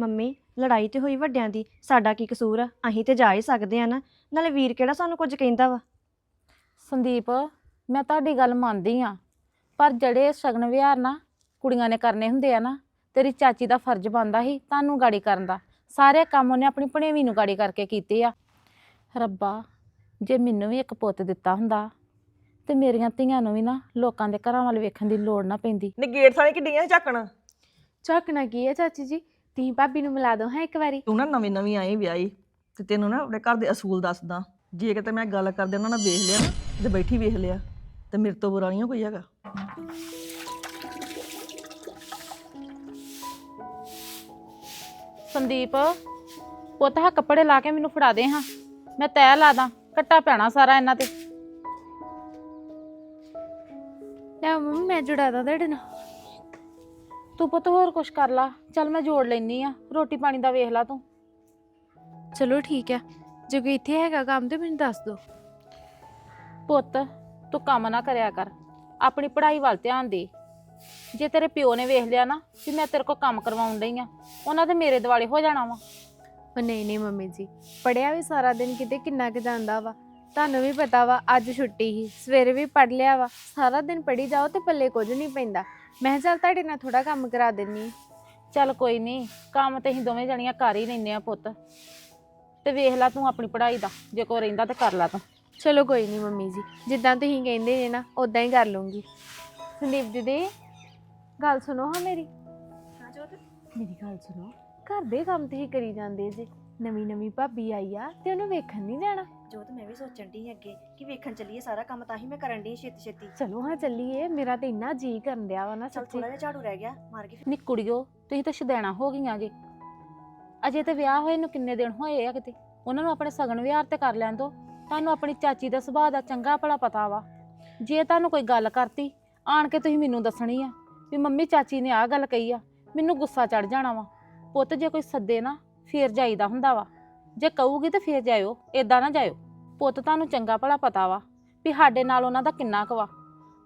Mummy ਲੜਾਈ ਤੇ ਹੋਈ ਵੱਡਿਆਂ ਦੀ ਸਾਡਾ ਕੀ ਕਸੂਰ ਆ? ਅਸੀਂ ਤੇ ਜਾ ਹੀ ਸਕਦੇ ਆ ਨਾ। ਨਾਲੇ ਵੀਰ ਕਿਹੜਾ ਸਾਨੂੰ ਕੁਝ ਕਹਿੰਦਾ ਵਾ? ਸੰਦੀਪ ਮੈਂ ਤੁਹਾਡੀ ਗੱਲ ਮੰਨਦੀ ਆ। ਪਰ ਜਿਹੜੇ ਸ਼ਗਨ ਵਿਹਾਰ ਨਾ ਕੁੜੀਆਂ ਨੇ ਕਰਨੇ ਹੁੰਦੇ ਆ ਨਾ ਤੇਰੀ ਚਾਚੀ ਦਾ ਫਰਜ਼ ਬਣਦਾ ਸੀ ਤੁਹਾਨੂੰ ਗਾੜੀ ਕਰਨ ਦਾ। ਸਾਰੇ ਕੰਮ ਉਹਨੇ ਆਪਣੀ ਭਣੇਵੀਂ ਨੂੰ ਗਾੜੀ ਕਰਕੇ ਕੀਤੇ ਆ। ਰੱਬਾ ਜੇ ਮੈਨੂੰ ਵੀ ਇੱਕ ਪੁੱਤ ਦਿੱਤਾ ਹੁੰਦਾ ਤੇ ਮੇਰੀਆਂ ਧੀਆਂ ਨੂੰ ਵੀ ਨਾ ਲੋਕਾਂ ਦੇ ਘਰਾਂ ਵੱਲ ਵੇਖਣ ਦੀ ਲੋੜ ਨਾ ਪੈਂਦੀ। ਨੇ ਗੇਟ ਸਾਲੇ ਕਿੱਡੀਆਂ ਝਾਕਣ? ਝਾਕਣਾ ਕੀ ਹੈ ਚਾਚੀ ਜੀ? ਤੀ ਭਾਬੀ ਨੂੰ ਮਿਲਾ ਦੋ ਹਾਂ ਇੱਕ ਵਾਰੀ? ਤੂੰ ਨਾ ਨਵੀਂ ਨਵੀਂ ਆਈ ਵਿਆਹੀ ਤੇ ਤੈਨੂੰ ਨਾ ਆਪਣੇ ਘਰ ਦੇ ਅਸੂਲ ਦੱਸਦਾ। ਜੇ ਕਿਤੇ ਮੈਂ ਗੱਲ ਕਰਦੇ ਉਹਨਾਂ ਨਾਲ ਵੇਖ ਲਿਆ ਨਾ ਤੇ ਬੈਠੀ ਵੇਖ ਲਿਆ ਤੇ ਮੇਰੇ ਤੋਂ ਬੁਰਾ ਨਹੀਂ ਕੋਈ ਹੈਗਾ। ਸੰਦੀਪ ਪੁੱਤ ਹਾਂ ਕੱਪੜੇ ਲਾ ਕੇ ਮੈਨੂੰ ਫੜਾ ਦੇ ਹਾਂ। ਮੈਂ ਤੈਅ ਲਾ ਦਾਂ ਕੱਟਾ ਪੈਣਾ ਸਾਰਾ ਇਹਨਾਂ ਤੇ। ਲੈ ਮੰਮੀ ਮੈਂ ਜੁੜਾ ਦਾਂ ਤੁਹਾਡੇ ਨਾਲ। ਤੂੰ ਪੁੱਤ ਹੋਰ ਕੁਛ ਕਰ ਲਾ। ਚੱਲ ਮੈਂ ਜੋੜ ਲੈਨੀ ਆ। ਰੋਟੀ ਪਾਣੀ ਦਾ ਵੇਖ ਲਾ ਤੂੰ। ਚਲੋ ਠੀਕ ਹੈ ਜੇ ਕੋਈ ਇੱਥੇ ਹੈਗਾ ਕੰਮ ਤੇ ਮੈਨੂੰ ਦੱਸ ਦਿਓ। ਪੁੱਤ ਤੂੰ ਕੰਮ ਨਾ ਕਰਿਆ ਕਰ। ਆਪਣੀ ਪੜ੍ਹਾਈ ਵੱਲ ਧਿਆਨ ਦੇ। ਜੇ ਤੇਰੇ ਪਿਓ ਨੇ ਵੇਖ ਲਿਆ ਨਾ ਵੀ ਮੈਂ ਤੇਰੇ ਕੋਲ ਕੰਮ ਕਰਵਾਉਣ ਡਈ ਆ ਉਹਨਾਂ ਦੇ ਮੇਰੇ ਦਿਵਾਲੇ ਹੋ ਜਾਣਾ ਵਾ। ਉਹ ਨਹੀਂ ਨਹੀਂ ਮੰਮੀ ਜੀ। ਪੜਿਆ ਵੀ ਸਾਰਾ ਦਿਨ ਕਿਤੇ ਕਿੰਨਾ ਕੁ ਜਾਂਦਾ ਵਾ। ਤੁਹਾਨੂੰ ਵੀ ਪਤਾ ਵਾ ਅੱਜ ਛੁੱਟੀ ਸੀ ਸਵੇਰੇ ਵੀ ਪੜ ਲਿਆ ਵਾ ਸਾਰਾ ਦਿਨ ਪੜੀ ਜਾਓ ਤੇ ਪੱਲੇ ਕੁਝ ਨਹੀਂ ਪੈਂਦਾ। ਮੈਂ ਕਿਹਾ ਚੱਲ ਤੁਹਾਡੇ ਨਾਲ ਥੋੜਾ ਕੰਮ ਕਰਾ ਦਿੰਨੀ। ਚੱਲ ਕੋਈ ਨਹੀਂ ਕੰਮ ਤੇ ਅਸੀਂ ਦੋਵੇਂ ਜਣੀਆਂ ਕਰ ਹੀ ਲੈਨੇ ਆ ਪੁੱਤ। ਤੇ ਵੇਖ ਲੈ ਤੂੰ ਆਪਣੀ ਪੜ੍ਹਾਈ ਦਾ ਜੇ ਕੋਈ ਰਹਿੰਦਾ ਤੇ ਕਰ ਲੈ ਤੂੰ। ਚਲੋ ਕੋਈ ਨਹੀਂ ਮੰਮੀ ਜੀ ਜਿੱਦਾਂ ਤੁਸੀਂ ਕਹਿੰਦੇ ਨੇ ਨਾ ਉਦਾਂ ਹੀ ਕਰ ਲੂੰਗੀ। ਸੰਦੀਪ ਦੀਦੀ ਗੱਲ ਸੁਣੋ ਹਾਂ ਮੇਰੀ? ਮੇਰੀ ਗੱਲ ਸੁਣੋ ਘਰ ਦੇ ਕੰਮ ਤੇ ਹੀ ਕਰੀ ਜਾਂਦੇ ਜੇ ਨਵੀਂ ਨਵੀਂ ਭਾਬੀ ਆਈ ਆ ਤੇ ਉਹਨੂੰ ਵੇਖਣ ਨਹੀਂ ਜਾਣਾ? ਜੋਤ ਮੈਂ ਵੀ ਸੋਚਣ ਦੀ ਅੱਗੇ ਕਿ ਵੇਖਣ ਚੱਲੀਏ ਸਾਰਾ ਕੰਮ ਤਾਂ ਹੀ ਮੈਂ ਕਰਨ ਦੀ ਛੇਤੀ ਛੇਤੀ। ਚਲੋ ਹਾਂ ਚੱਲੀਏ। ਮੇਰਾ ਤੇ ਇੰਨਾ ਜੀ ਕਰਨ ਡਿਆ ਵਾ ਨਾ ਚੱਲ ਸੱਚੀ। ਥੋੜਾ ਜਿਹਾ ਝਾੜੂ ਰਹਿ ਗਿਆ ਮਾਰ ਕੇ ਨੀ ਕੁੜੀਓ ਤੁਸੀਂ ਤਾਂ ਸ਼ਦੈਣਾ ਹੋ ਗਈਆਂ ਜੇ। ਅਜੇ ਤੇ ਵਿਆਹ ਹੋਏ ਨੂੰ ਕਿੰਨੇ ਦਿਨ ਹੋਏ ਆ ਕਿਤੇ? ਉਹਨਾਂ ਨੂੰ ਆਪਣੇ ਸਗਨ ਵਿਹਾਰ ਤੇ ਕਰ ਲੈਣ ਦੋ। ਤੁਹਾਨੂੰ ਆਪਣੀ ਚਾਚੀ ਦਾ ਸੁਭਾਅ ਦਾ ਚੰਗਾ ਭਲਾ ਪਤਾ ਵਾ। ਜੇ ਤੁਹਾਨੂੰ ਕੋਈ ਗੱਲ ਕਰਤੀ ਆਣ ਕੇ ਤੁਸੀਂ ਮੈਨੂੰ ਦੱਸਣੀ ਆ ਵੀ ਮੰਮੀ ਚਾਚੀ ਨੇ ਆਹ ਗੱਲ ਕਹੀ ਆ। ਮੈਨੂੰ ਗੁੱਸਾ ਚੜ ਜਾਣਾ ਵਾ। ਪੁੱਤ ਜੇ ਕੋਈ ਸੱਦੇ ਨਾ ਫੇਰ ਜਾਈਦਾ ਹੁੰਦਾ ਵਾ। ਜੇ ਕਹੂਗੀ ਤੇ ਫੇਰ ਜਾਇਓ ਏਦਾਂ ਨਾ ਜਾਇਓ। ਪੁੱਤ ਤੁਹਾਨੂੰ ਚੰਗਾ ਭਲਾ ਪਤਾ ਵਾ ਵੀ ਸਾਡੇ ਨਾਲ ਉਹਨਾਂ ਦਾ ਕਿੰਨਾ ਕੁ ਵਾ।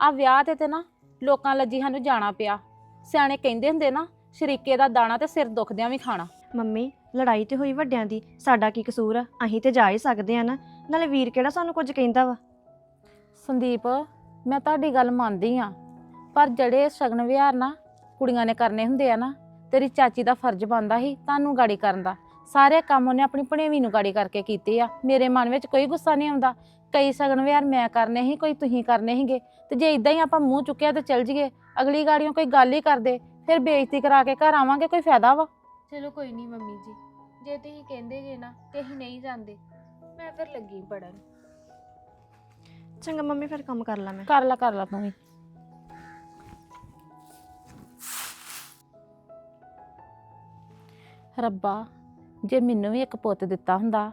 ਆ ਵਿਆਹ ਤੇ ਤੇ ਨਾ ਲੋਕਾਂ ਲੱਜੀ ਸਾਨੂੰ ਜਾਣਾ ਪਿਆ। ਸਿਆਣੇ ਕਹਿੰਦੇ ਹੁੰਦੇ ਨਾ ਸ਼ਰੀਕੇ ਦਾ ਦਾਣਾ ਤੇ ਸਿਰ ਦੁਖਦਿਆਂ ਵੀ ਖਾਣਾ। ਮੰਮੀ ਲੜਾਈ ਤੇ ਹੋਈ ਵੱਡਿਆਂ ਦੀ ਸਾਡਾ ਕੀ ਕਸੂਰ ਆ? ਅਸੀਂ ਤੇ ਜਾ ਹੀ ਸਕਦੇ ਆ ਨਾ। ਨਾਲੇ ਵੀਰ ਕਿਹੜਾ ਸਾਨੂੰ ਕੁਝ ਕਹਿੰਦਾ ਵਾ? ਸੰਦੀਪ ਮੈਂ ਤੁਹਾਡੀ ਗੱਲ ਮੰਨਦੀ ਆ। ਪਰ ਜਿਹੜੇ ਸ਼ਗਨ ਵਿਹਾਰ ਨਾ ਕੁੜੀਆਂ ਨੇ ਕਰਨੇ ਹੁੰਦੇ ਆ ਨਾ ਤੇਰੀ ਚਾਚੀ ਦਾ ਫਰਜ਼ ਬਣਦਾ ਸੀ ਤੁਹਾਨੂੰ ਗਾੜੀ ਕਰਨ ਦਾ। ਸਾਰੇ ਕੰਮ ਉਹਨੇ ਆਪਣੀ ਭਣੇਵੀਂ ਨੂੰ ਗਾੜੀ ਕਰਕੇ ਕੀਤੇ ਆ। ਮੇਰੇ ਮਨ ਵਿੱਚ ਕੋਈ ਗੁੱਸਾ ਨਹੀਂ ਆਉਂਦਾ। ਕਈ ਸ਼ਗਨ ਵਿਹਾਰ ਮੈਂ ਕਰਨੇ ਸੀ ਕੋਈ ਤੁਸੀਂ ਕਰਨੇ ਸੀਗੇ। ਤੇ ਜੇ ਇਦਾਂ ਹੀ ਆਪਾਂ ਮੂੰਹ ਚੁੱਕਿਆ ਤੇ ਚੱਲ ਜੀਏ ਅਗਲੀ ਗਾੜੀਆਂ ਕੋਈ ਗੱਲ ਹੀ ਕਰਦੇ ਫਿਰ ਬੇਇੱਜ਼ਤੀ ਕਰਾ ਕੇ ਘਰ ਆਵਾਂਗੇ ਕੋਈ ਫਾਇਦਾ ਵਾ? ਚਲੋ ਕੋਈ ਨਹੀਂ ਮੰਮੀ ਜੀ। ਜੇ ਤੁਸੀਂ ਕਹਿੰਦੇ ਜੇ ਨਾ ਤੇ ਅਸੀਂ ਨਹੀਂ ਜਾਂਦੇ ਮੈਂ ਫਿਰ ਲੱਗੀ ਪੜਨ ਚੰਗਾ ਮੰਮੀ ਫਿਰ ਕੰਮ ਕਰ ਲਾਂ ਮੈਂ। ਕਰ ਲਾ ਕਰ ਲਾ ਤੂੰ ਵੀ। ਰੱਬਾ ਜੇ ਮੈਨੂੰ ਵੀ ਇੱਕ ਪੁੱਤ ਦਿੱਤਾ ਹੁੰਦਾ,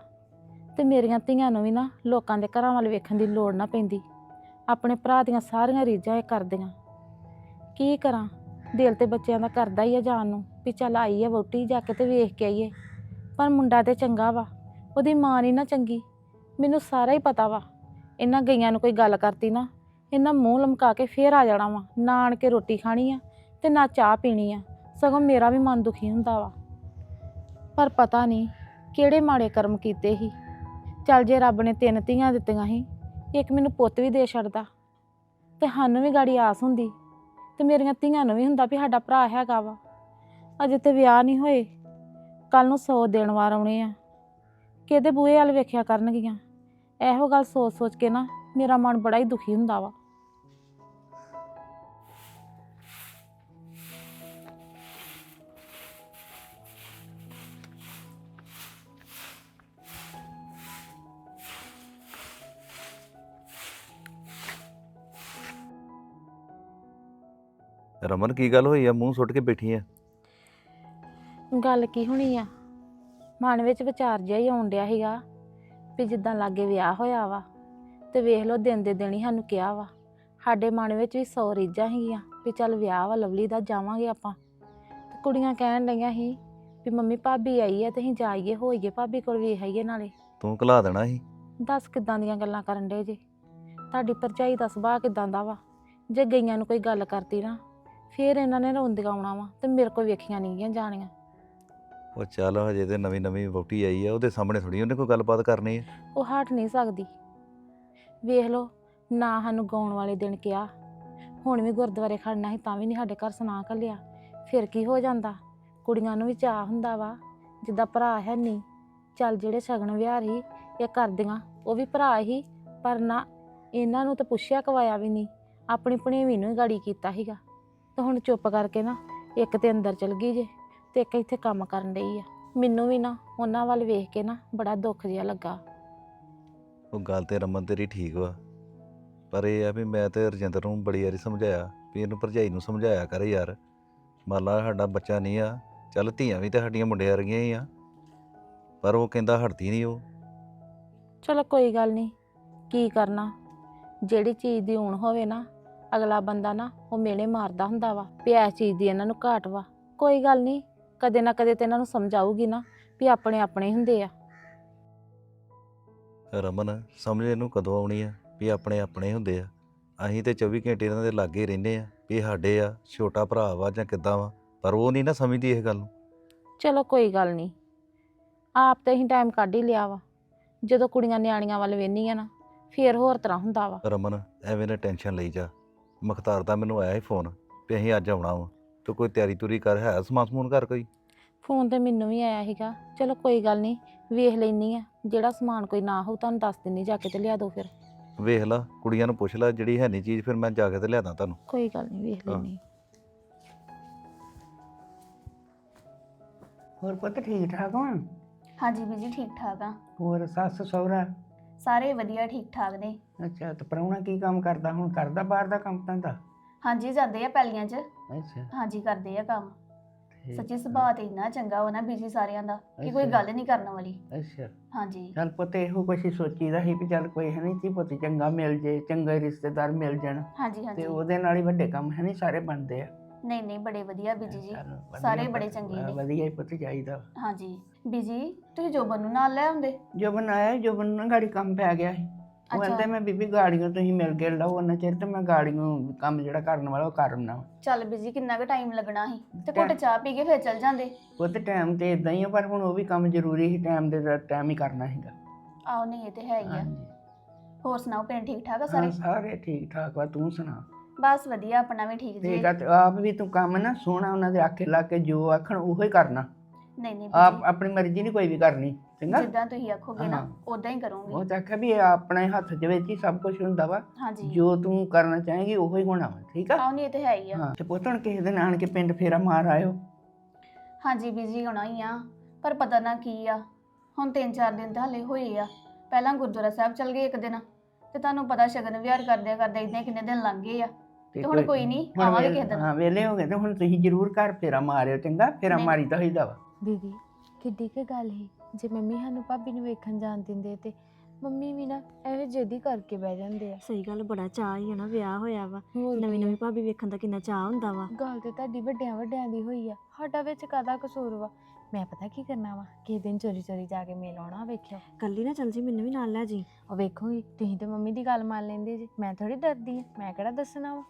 ਤੇ ਮੇਰੀਆਂ ਧੀਆਂ ਨੂੰ ਵੀ ਨਾ ਲੋਕਾਂ ਦੇ ਘਰਾਂ ਵੱਲ ਵੇਖਣ ਦੀ ਲੋੜ ਨਾ ਪੈਂਦੀ। ਆਪਣੇ ਭਰਾ ਦੀਆਂ ਸਾਰੀਆਂ ਰੀਝਾਂ ਇਹ ਕਰਦੀਆਂ। ਕੀ ਕਰਾਂ? ਦਿਲ ਤੇ ਬੱਚਿਆਂ ਦਾ ਕਰਦਾ ਹੀ ਆ ਜਾਣ ਨੂੰ, ਵੀ ਚੱਲ ਆਈ ਆ ਵੋਟੀ ਜਾ ਕੇ ਤੇ ਵੇਖ ਕੇ ਆਈਏ। ਪਰ ਮੁੰਡਾ ਤੇ ਚੰਗਾ ਵਾ, ਉਹਦੀ ਮਾਂ ਨਹੀਂ ਨਾ ਚੰਗੀ। ਮੈਨੂੰ ਸਾਰਾ ਹੀ ਪਤਾ ਵਾ। ਇਹਨਾਂ ਗਈਆਂ ਨੂੰ ਕੋਈ ਗੱਲ ਕਰਤੀ ਨਾ, ਇਹਨਾਂ ਮੂੰਹ ਲਮਕਾ ਕੇ ਫੇਰ ਆ ਜਾਣਾ ਵਾ। ਨਾ ਆਣ ਕੇ ਰੋਟੀ ਖਾਣੀ ਆ, ਤੇ ਨਾ ਚਾਹ ਪੀਣੀ ਆ। ਸਗੋਂ ਮੇਰਾ ਵੀ ਮਨ ਦੁਖੀ ਹੁੰਦਾ ਵਾ। ਪਰ ਪਤਾ ਨਹੀਂ ਕਿਹੜੇ ਮਾੜੇ ਕਰਮ ਕੀਤੇ ਸੀ। ਚੱਲ ਜੇ ਰੱਬ ਨੇ ਤਿੰਨ ਧੀਆਂ ਦਿੱਤੀਆਂ ਸੀ, ਇੱਕ ਮੈਨੂੰ ਪੁੱਤ ਵੀ ਦੇ ਛੱਡਦਾ। ਤੇ ਸਾਨੂੰ ਵੀ ਗਾੜੀ ਆਸ ਹੁੰਦੀ ਤੇ ਮੇਰੀਆਂ ਧੀਆਂ ਨੂੰ ਵੀ ਹੁੰਦਾ ਵੀ ਸਾਡਾ ਭਰਾ ਹੈਗਾ ਵਾ। ਅਜੇ ਤੇ ਵਿਆਹ ਨਹੀਂ ਹੋਏ ਕੱਲ ਨੂੰ 100 ਦੇਣ ਵਾਰ ਆਉਣੇ ਆ। ਕਿਹਦੇ ਬੂਹੇ ਵੱਲ ਵੇਖਿਆ ਕਰਨਗੀਆਂ। ਇਹੋ ਗੱਲ ਸੋਚ ਸੋਚ ਕੇ ਨਾ ਮੇਰਾ ਮਨ ਬੜਾ ਹੀ ਦੁਖੀ ਹੁੰਦਾ ਵਾ। ਰਮਨ ਕੀ ਗੱਲ ਹੋਈ ਆ? ਮੂੰਹ ਸੁੱਟ ਕੇ ਬੈਠੀ ਆ। ਗੱਲ ਕੀ ਹੋਣੀ ਆ? ਮਨ ਵਿੱਚ ਵਿਚਾਰ ਜਿਹਾ ਹੀ ਆਉਣ ਡਿਆ ਸੀਗਾ ਵੀ ਜਿੱਦਾਂ ਲਾਗੇ ਵਿਆਹ ਹੋਇਆ ਵਾ ਤੇ ਵੇਖ ਲਓ ਦਿਨ ਦੇ ਦਿਨ ਹੀ ਸਾਨੂੰ ਕਿਹਾ ਵਾ। ਸਾਡੇ ਮਨ ਵਿੱਚ ਵੀ ਸੌ ਰੀਝਾਂ ਸੀਗੀਆਂ ਵੀ ਚੱਲ ਵਿਆਹ ਵਾ ਲਵਲੀ ਦਾ ਜਾਵਾਂਗੇ ਆਪਾਂ। ਤੇ ਕੁੜੀਆਂ ਕਹਿਣ ਡਈਆਂ ਸੀ ਵੀ ਮੰਮੀ ਭਾਬੀ ਆਈ ਆ ਤੇ ਅਸੀਂ ਜਾਈਏ ਹੋਈਏ ਭਾਬੀ ਕੋਲ ਵੇਖ ਆਈਏ ਨਾਲੇ। ਤੂੰ ਘਲਾ ਦੇਣਾ ਸੀ? ਦੱਸ ਕਿੱਦਾਂ ਦੀਆਂ ਗੱਲਾਂ ਕਰਨ ਡੇ ਜੇ? ਤੁਹਾਡੀ ਭਰਜਾਈ ਦਾ ਸੁਭਾਅ ਕਿੱਦਾਂ ਦਾ ਵਾ? ਜੇ ਗਈਆਂ ਨੂੰ ਕੋਈ ਗੱਲ ਕਰਤੀ ਨਾ ਫੇਰ ਇਹਨਾਂ ਨੇ ਰੋਂਦੀਆਂ ਆਉਣਾ ਵਾ ਤੇ ਮੇਰੇ ਕੋਲ ਵੇਖੀਆਂ ਨਹੀਂ ਗੀਆਂ ਜਾਣੀਆਂ। ਉਹ ਚੱਲ ਹਜੇ ਤੇ ਨਵੀਂ ਨਵੀਂ ਵਹੁਟੀ ਆਈ ਆ ਉਹਦੇ ਸਾਹਮਣੇ ਥੋੜੀ ਉਹਨੇ ਕੋਈ ਗੱਲਬਾਤ ਕਰਨੀ ਹੈ ਉਹ ਹਟ ਨਹੀਂ ਸਕਦੀ। ਵੇਖ ਲਓ ਨਾ ਸਾਨੂੰ ਗਾਉਣ ਵਾਲੇ ਦਿਨ ਕਿਹਾ। ਹੁਣ ਵੀ ਗੁਰਦੁਆਰੇ ਖੜਨਾ ਸੀ ਤਾਂ ਵੀ ਨਹੀਂ ਸਾਡੇ ਘਰ ਸੁਣਾ ਘੱਲਿਆ। ਫਿਰ ਕੀ ਹੋ ਜਾਂਦਾ? ਕੁੜੀਆਂ ਨੂੰ ਵੀ ਚਾਹ ਹੁੰਦਾ ਵਾ। ਜਿੱਦਾਂ ਭਰਾ ਹੈ ਨਹੀਂ ਚੱਲ ਜਿਹੜੇ ਸ਼ਗਨ ਵਿਹਾਰ ਹੀ ਇਹ ਕਰਦੀਆਂ ਉਹ ਵੀ ਭਰਾ ਹੀ। ਪਰ ਨਾ ਇਹਨਾਂ ਨੂੰ ਤਾਂ ਪੁੱਛਿਆ ਕਵਾਇਆ ਵੀ ਨਹੀਂ ਆਪਣੀ ਭਣੇਵੀਂ ਨੂੰ ਹੀ ਗਾੜੀ ਕੀਤਾ ਸੀਗਾ। ਤਾਂ ਹੁਣ ਚੁੱਪ ਕਰਕੇ ਨਾ ਇੱਕ ਤੇ ਅੰਦਰ ਚਲ ਗਈ ਜੇ ਤੇ ਇੱਕ ਇੱਥੇ ਕੰਮ ਕਰਨ ਡਈ ਆ। ਮੈਨੂੰ ਵੀ ਨਾ ਉਹਨਾਂ ਵੱਲ ਵੇਖ ਕੇ ਨਾ ਬੜਾ ਦੁੱਖ ਜਿਹਾ ਲੱਗਾ। ਉਹ ਗੱਲ ਤੇ ਰਮਨ ਤੇਰੀ ਠੀਕ ਵਾ। ਪਰ ਇਹ ਆ ਵੀ ਮੈਂ ਤੇ ਰਜਿੰਦਰ ਨੂੰ ਬੜੀ ਵਾਰੀ ਸਮਝਾਇਆ ਵੀ ਇਹਨੂੰ ਭਰਜਾਈ ਨੂੰ ਸਮਝਾਇਆ ਕਰ ਯਾਰ। ਮੰਨ ਲਾ ਸਾਡਾ ਬੱਚਾ ਨਹੀਂ ਆ ਚੱਲ ਧੀਆਂ ਵੀ ਤੇ ਸਾਡੀਆਂ ਮੁੰਡਿਆਂ ਵਰਗੀਆਂ ਹੀ ਆ। ਪਰ ਉਹ ਕਹਿੰਦਾ ਹਟਦੀ ਨਹੀਂ ਉਹ। ਚਲੋ ਕੋਈ ਗੱਲ ਨਹੀਂ ਕੀ ਕਰਨਾ? ਜਿਹੜੀ ਚੀਜ਼ ਦੀ ਹੋਣ ਹੋਵੇ ਨਾ ਅਗਲਾ ਬੰਦਾ ਨਾ ਉਹ ਮੇਲੇ ਮਾਰਦਾ ਹੁੰਦਾ ਵਾ ਵੀ ਇਸ ਚੀਜ਼ ਦੀ ਇਹਨਾਂ ਨੂੰ ਘਾਟ ਵਾ। ਕੋਈ ਗੱਲ ਨਹੀਂ ਕਦੇ ਨਾ ਕਦੇ ਤੇ ਇਹਨਾਂ ਨੂੰ ਸਮਝਾਊਗੀ ਨਾ ਵੀ ਆਪਣੇ ਆਪਣੇ ਹੁੰਦੇ ਆ। ਰਮਨ ਸਮਝ ਇਹਨੂੰ ਕਦੋਂ ਆਉਣੀ ਆ ਵੀ ਆਪਣੇ ਆਪਣੇ ਹੁੰਦੇ ਆ? ਅਸੀਂ ਤੇ 24 ਘੰਟੇ ਇਹਨਾਂ ਦੇ ਲਾਗੇ ਰਹਿੰਦੇ ਆ ਵੀ ਸਾਡੇ ਆ ਛੋਟਾ ਭਰਾ ਵਾ ਜਾਂ ਕਿੱਦਾਂ ਵਾ ਪਰ ਉਹ ਨਹੀਂ ਨਾ ਸਮਝਦੀ ਇਹ ਗੱਲ ਨੂੰ। ਚਲੋ ਕੋਈ ਗੱਲ ਨਹੀਂ ਆਪ ਤੇ ਹੀ ਟਾਈਮ ਕੱਢ ਹੀ ਲਿਆ ਵਾ। ਜਦੋਂ ਕੁੜੀਆਂ ਨਿਆਣੀਆਂ ਵੱਲ ਵੇਖਦੀਆਂ ਨਾ ਫੇਰ ਹੋਰ ਤਰ੍ਹਾਂ ਹੁੰਦਾ ਵਾ। ਰਮਨ ਐਵੇਂ ਨਾ ਟੈਨਸ਼ਨ ਲਈ ਜਾ। ਮੁਖਤਾਰ ਦਾ ਮੈਨੂੰ ਆਇਆ ਸੀ ਫੋਨ ਵੀ ਅਸੀਂ ਅੱਜ ਆਉਣਾ ਵਾ। ਤੂੰ ਕੋਈ ਤਿਆਰੀ ਤੁਰੀ ਕਰ ਹੈ ਸਮਾਨ ਸਮੂਨ ਕਰ ਕੋਈ? ਫੋਨ ਤੇ ਮੈਨੂੰ ਵੀ ਆਇਆ ਸੀਗਾ। ਚਲੋ ਕੋਈ ਗੱਲ ਨਹੀਂ ਵੇਖ ਲੈਣੀ ਆ। ਜਿਹੜਾ ਸਮਾਨ ਕੋਈ ਨਾ ਹੋਊ ਤੁਹਾਨੂੰ ਦੱਸ ਦਿੰਨੀ ਜਾ ਕੇ ਤੇ ਲਿਆ ਦਿਓ ਫਿਰ। ਵੇਖ ਲਾ ਕੁੜੀਆਂ ਨੂੰ ਪੁੱਛ ਲੈ ਜਿਹੜੀ ਹੈ ਨਹੀਂ ਚੀਜ਼ ਫਿਰ ਮੈਂ ਜਾ ਕੇ ਤੇ ਲਿਆਦਾ ਤੁਹਾਨੂੰ। ਕੋਈ ਗੱਲ ਨਹੀਂ ਵੇਖ ਹਾਂ। ਲੈਣੀ ਹੋਰ ਪੁੱਤ ਠੀਕ ਠਾਕ ਹੋ ਹਾਂਜੀ ਵੀਰ ਜੀ ਠੀਕ ਠਾਕ ਆ। ਹੋਰ ਸੱਸ ਸਹੁਰਾ? ਸਾਰੇ ਵਧੀਆ ਠੀਕ ਠਾਕ ਨੇ। ਅੱਛਾ ਤੇ ਪ੍ਰਾਹੁਣਾ ਕੀ ਕੰਮ ਕਰਦਾ? ਹੁਣ ਕਰਦਾ ਬਾਹਰ ਦਾ ਕੰਮ ਤਾਂ ਦਾ ਹਾਂਜੀ ਜਾਂਦੇ ਆ ਪੈਲੀਆਂ 'ਚ। ਅੱਛਾ। ਹਾਂਜੀ ਕਰਦੇ ਆ ਕੰਮ। ਠੀਕ ਸੱਚੀ। ਸੁਭਾਅ ਤੇ ਇੰਨਾ ਚੰਗਾ ਵਾ ਨਾ ਬੀਜੀ ਸਾਰਿਆਂ ਦਾ ਕਿ ਕੋਈ ਅੱਛਾ। ਗੱਲ ਨਹੀਂ ਕਰਨ ਵਾਲੀ। ਅੱਛਾ। ਹਾਂਜੀ। ਚੱਲ ਪੁੱਤ ਇਹੋ ਕੁਛ ਹੀ ਸੋਚੀਦਾ ਸੀ ਵੀ ਚੱਲ ਕੋਈ ਹੈ ਨਹੀਂ ਤੀ ਪੁੱਤ ਚੰਗਾ ਮਿਲ ਜੇ ਚੰਗੇ ਰਿਸ਼ਤੇਦਾਰ ਮਿਲ ਜਾਣ। ਹਾਂਜੀ ਤੇ ਹਾਂਜੀ ਉਹਦੇ ਨਾਲ ਹੀ ਵੱਡੇ ਕੰਮ ਹੈ ਨਹੀਂ ਸਾਰੇ ਬਣਦੇ ਆ। ਨਹੀਂ ਨਹੀਂ ਬੜੇ ਵਧੀਆ ਬੀਜੀ ਜੀ। ਚੱਲ ਵਧੀਆ ਸਾਰੇ ਪੁੱਤ, ਬੜੇ ਚੰਗੇ ਨੇ। ਵਧੀਆ ਹੀ ਪੁੱਤ ਚਾਹੀਦਾ। ਹਾਂਜੀ। ਬੀਜੀ ਤੁਸੀਂ ਜੋਬਨ ਨੂੰ ਨਾਲ ਲੈ ਆਉਂਦੇ? ਜੋ ਬਣਾਇਆ ਜੋ ਬਣ ਗਾੜੀ ਕੰਮ ਪੈ ਗਿਆ ਸੀ। ਉਹ ਅੱਛਾ। ਕਹਿੰਦੇ ਮੈਂ ਬੀਬੀ ਗਾੜੀਆਂ ਤੁਸੀਂ ਮਿਲ ਕੇ ਲਓ ਉਹਨਾਂ ਚਿਰ ਤੇ ਮੈਂ ਗਾੜੀਆਂ ਕੰਮ ਜਿਹੜਾ ਕਰਨ ਵਾਲਾ ਉਹ ਕਰਨਾ ਚੱਲ ਬੀਜੀ ਕਿੰਨਾ ਕੁ ਟਾਈਮ ਲੱਗਣਾ ਸੀ? ਤੇ ਘੁੱਟ ਚਾਹ ਪੀ ਕੇ ਫਿਰ ਚੱਲ ਜਾਂਦੇ। ਪੁੱਤ ਟਾਈਮ ਤੇ ਇਦਾਂ ਹੀ ਆ ਪਰ ਹੁਣ ਉਹ ਵੀ ਕੰਮ ਜ਼ਰੂਰੀ ਸੀ ਟਾਈਮ ਦੇ ਟਾਈਮ ਹੀ ਕਰਨਾ ਸੀਗਾ। ਆਓ ਨਹੀਂ ਇਹ ਤੇ ਹੈ ਹੀ ਆ। ਹਾਂਜੀ। ਹੋਰ ਸੁਣਾਓ ਪਿੰਡ ਠੀਕ ਠਾਕ ਆ ਹਾਂ ਸਾਰੇ? ਸਾਰੇ ਠੀਕ ਠਾਕ ਵਾ ਤੂੰ ਸੁਣਾ? ਬਸ ਵਧੀਆ ਆਪਣਾ ਵੀ ਠੀਕ ਜੀ। ਠੀਕ ਆ ਤੇ ਆਪ ਵੀ ਤੂੰ ਕੰਮ ਨਾ ਸੋਹਣਾ ਉਹਨਾਂ ਦੇ ਆਖੇ ਲਾ ਕੇ ਜੋ ਆਖਣ ਉਹੋ ਹੀ ਕਰਨਾ। ਨਹੀਂ ਨਹੀਂ ਆਪ ਆਪਣੀ ਮਰਜ਼ੀ ਨਹੀਂ ਕੋਈ ਵੀ ਕਰਨੀ ਚੰਗਾ? ਜਿੱਦਾਂ ਤੁਸੀਂ ਆਖੋਗੇ ਨਾ ਹਾਂ। ਉਦਾਂ ਹੀ ਕਰੂੰਗੀ। ਉਹ ਤਾਂ ਆਖਿਆ ਵੀ ਇਹ ਆਪਣੇ ਹੱਥ ਦੇ ਵਿੱਚ ਹੀ ਸਭ ਕੁਝ ਹੁੰਦਾ ਵਾ। ਹਾਂਜੀ। ਜੋ ਤੂੰ ਕਰਨਾ ਚਾਹੇਂਗੀ ਉਹੋ ਹੀ ਹੋਣਾ ਵਾ ਠੀਕ ਆ? ਆਓ ਨਹੀਂ ਇਹ ਤੇ ਹੈ ਹੀ ਆ। ਹਾਂ ਤੇ ਪੁੱਤ ਹੁਣ ਕਿਸੇ ਦਿਨ ਆਣ ਕੇ ਪਿੰਡ ਫੇਰਾ ਮਾਰ ਆਇਓ। ਹਾਂਜੀ ਬਿਜ਼ੀ ਹੋਣਾ ਹੀ ਆ ਪਰ ਪਤਾ ਨਾ ਕੀ ਆ ਹੁਣ 3-4 ਦਿਨ ਤਾਂ ਹਲੇ ਹੋਏ ਆ। ਪਹਿਲਾਂ ਗੁਰਦੁਆਰਾ ਸਾਹਿਬ ਚਲ ਗਏ ਇੱਕ ਦਿਨ ਤੇ ਤੁਹਾਨੂੰ ਪਤਾ ਸ਼ਗਨ ਵਿਹਾਰ ਕਰਦੇ ਕਰਦੇ ਇਦਾਂ ਕਿੰਨੇ ਦਿਨ ਲੰਘ ਗਏ ਆ। ਤੇ ਹੁਣ ਕੋਈ ਨਹੀਂ ਹੁਣ ਆਵਾਂਗੇ ਵੇਲੇ- ਕਿਸੇ ਦਿਨ। ਹਾਂ ਵੇਲੇ ਹੋ ਗਏ ਤੇ ਹੁਣ ਤੁਸੀਂ ਜ਼ਰੂਰ ਘਰ ਫੇਰਾ ਮਾਰਿਓ ਚੰਗਾ ਫੇਰਾ ਨਹੀਂ। ਮਾਰੀ ਤਾਂ ਹੋਈਦਾ ਵਾ। ਦੀਦੀ ਕਿੱਡੀ ਕੁ ਗੱਲ ਸੀ ਜੇ ਮੰਮੀ ਸਾਨੂੰ ਭਾਬੀ ਨੂੰ ਵੇਖਣ ਜਾਣ ਦਿੰਦੇ ਤੇ ਮੰਮੀ ਵੀ ਨਾ ਐਵੇਂ ਜਿੱਦੀ ਕਰਕੇ ਬਹਿ ਜਾਂਦੇ ਆ। ਸਹੀ ਗੱਲ ਬੜਾ ਚਾਹ ਹੀ ਆ ਨਾ ਵਿਆਹ ਹੋਇਆ ਵਾ। ਹੋਰ ਨਵੀਂ। ਨਵੀਂ ਭਾਬੀ ਵੇਖਣ ਦਾ ਕਿੰਨਾ ਚਾਹ ਹੁੰਦਾ ਵਾ। ਗੱਲ ਤੇ ਤੁਹਾਡੀ ਵੱਡਿਆਂ ਵੱਡਿਆਂ ਦੀ ਹੋਈ ਆ ਸਾਡਾ ਵਿੱਚ ਕਾਦਾ ਕਸੂਰ ਵਾ? ਮੈਂ ਪਤਾ ਕੀ ਕਰਨਾ ਵਾ ਕਿਸੇ ਦਿਨ ਚੋਰੀ ਚੋਰੀ ਜਾ ਕੇ ਮਿਲ ਆਉਣਾ ਵੇਖਿਓ। ਕੱਲੀ ਨਾ ਚੱਲ ਜੀ ਮੈਨੂੰ ਵੀ ਨਾਲ ਲੈ ਜੀ। ਉਹ ਵੇਖੋਗੀ ਤੁਸੀਂ ਤੇ ਮੰਮੀ ਦੀ ਗੱਲ ਮੰਨ ਲੈਂਦੇ ਜੀ ਮੈਂ ਥੋੜੀ ਡਰਦੀ ਆ ਮੈਂ ਕਿਹੜਾ ਦੱਸਣਾ ਵਾ?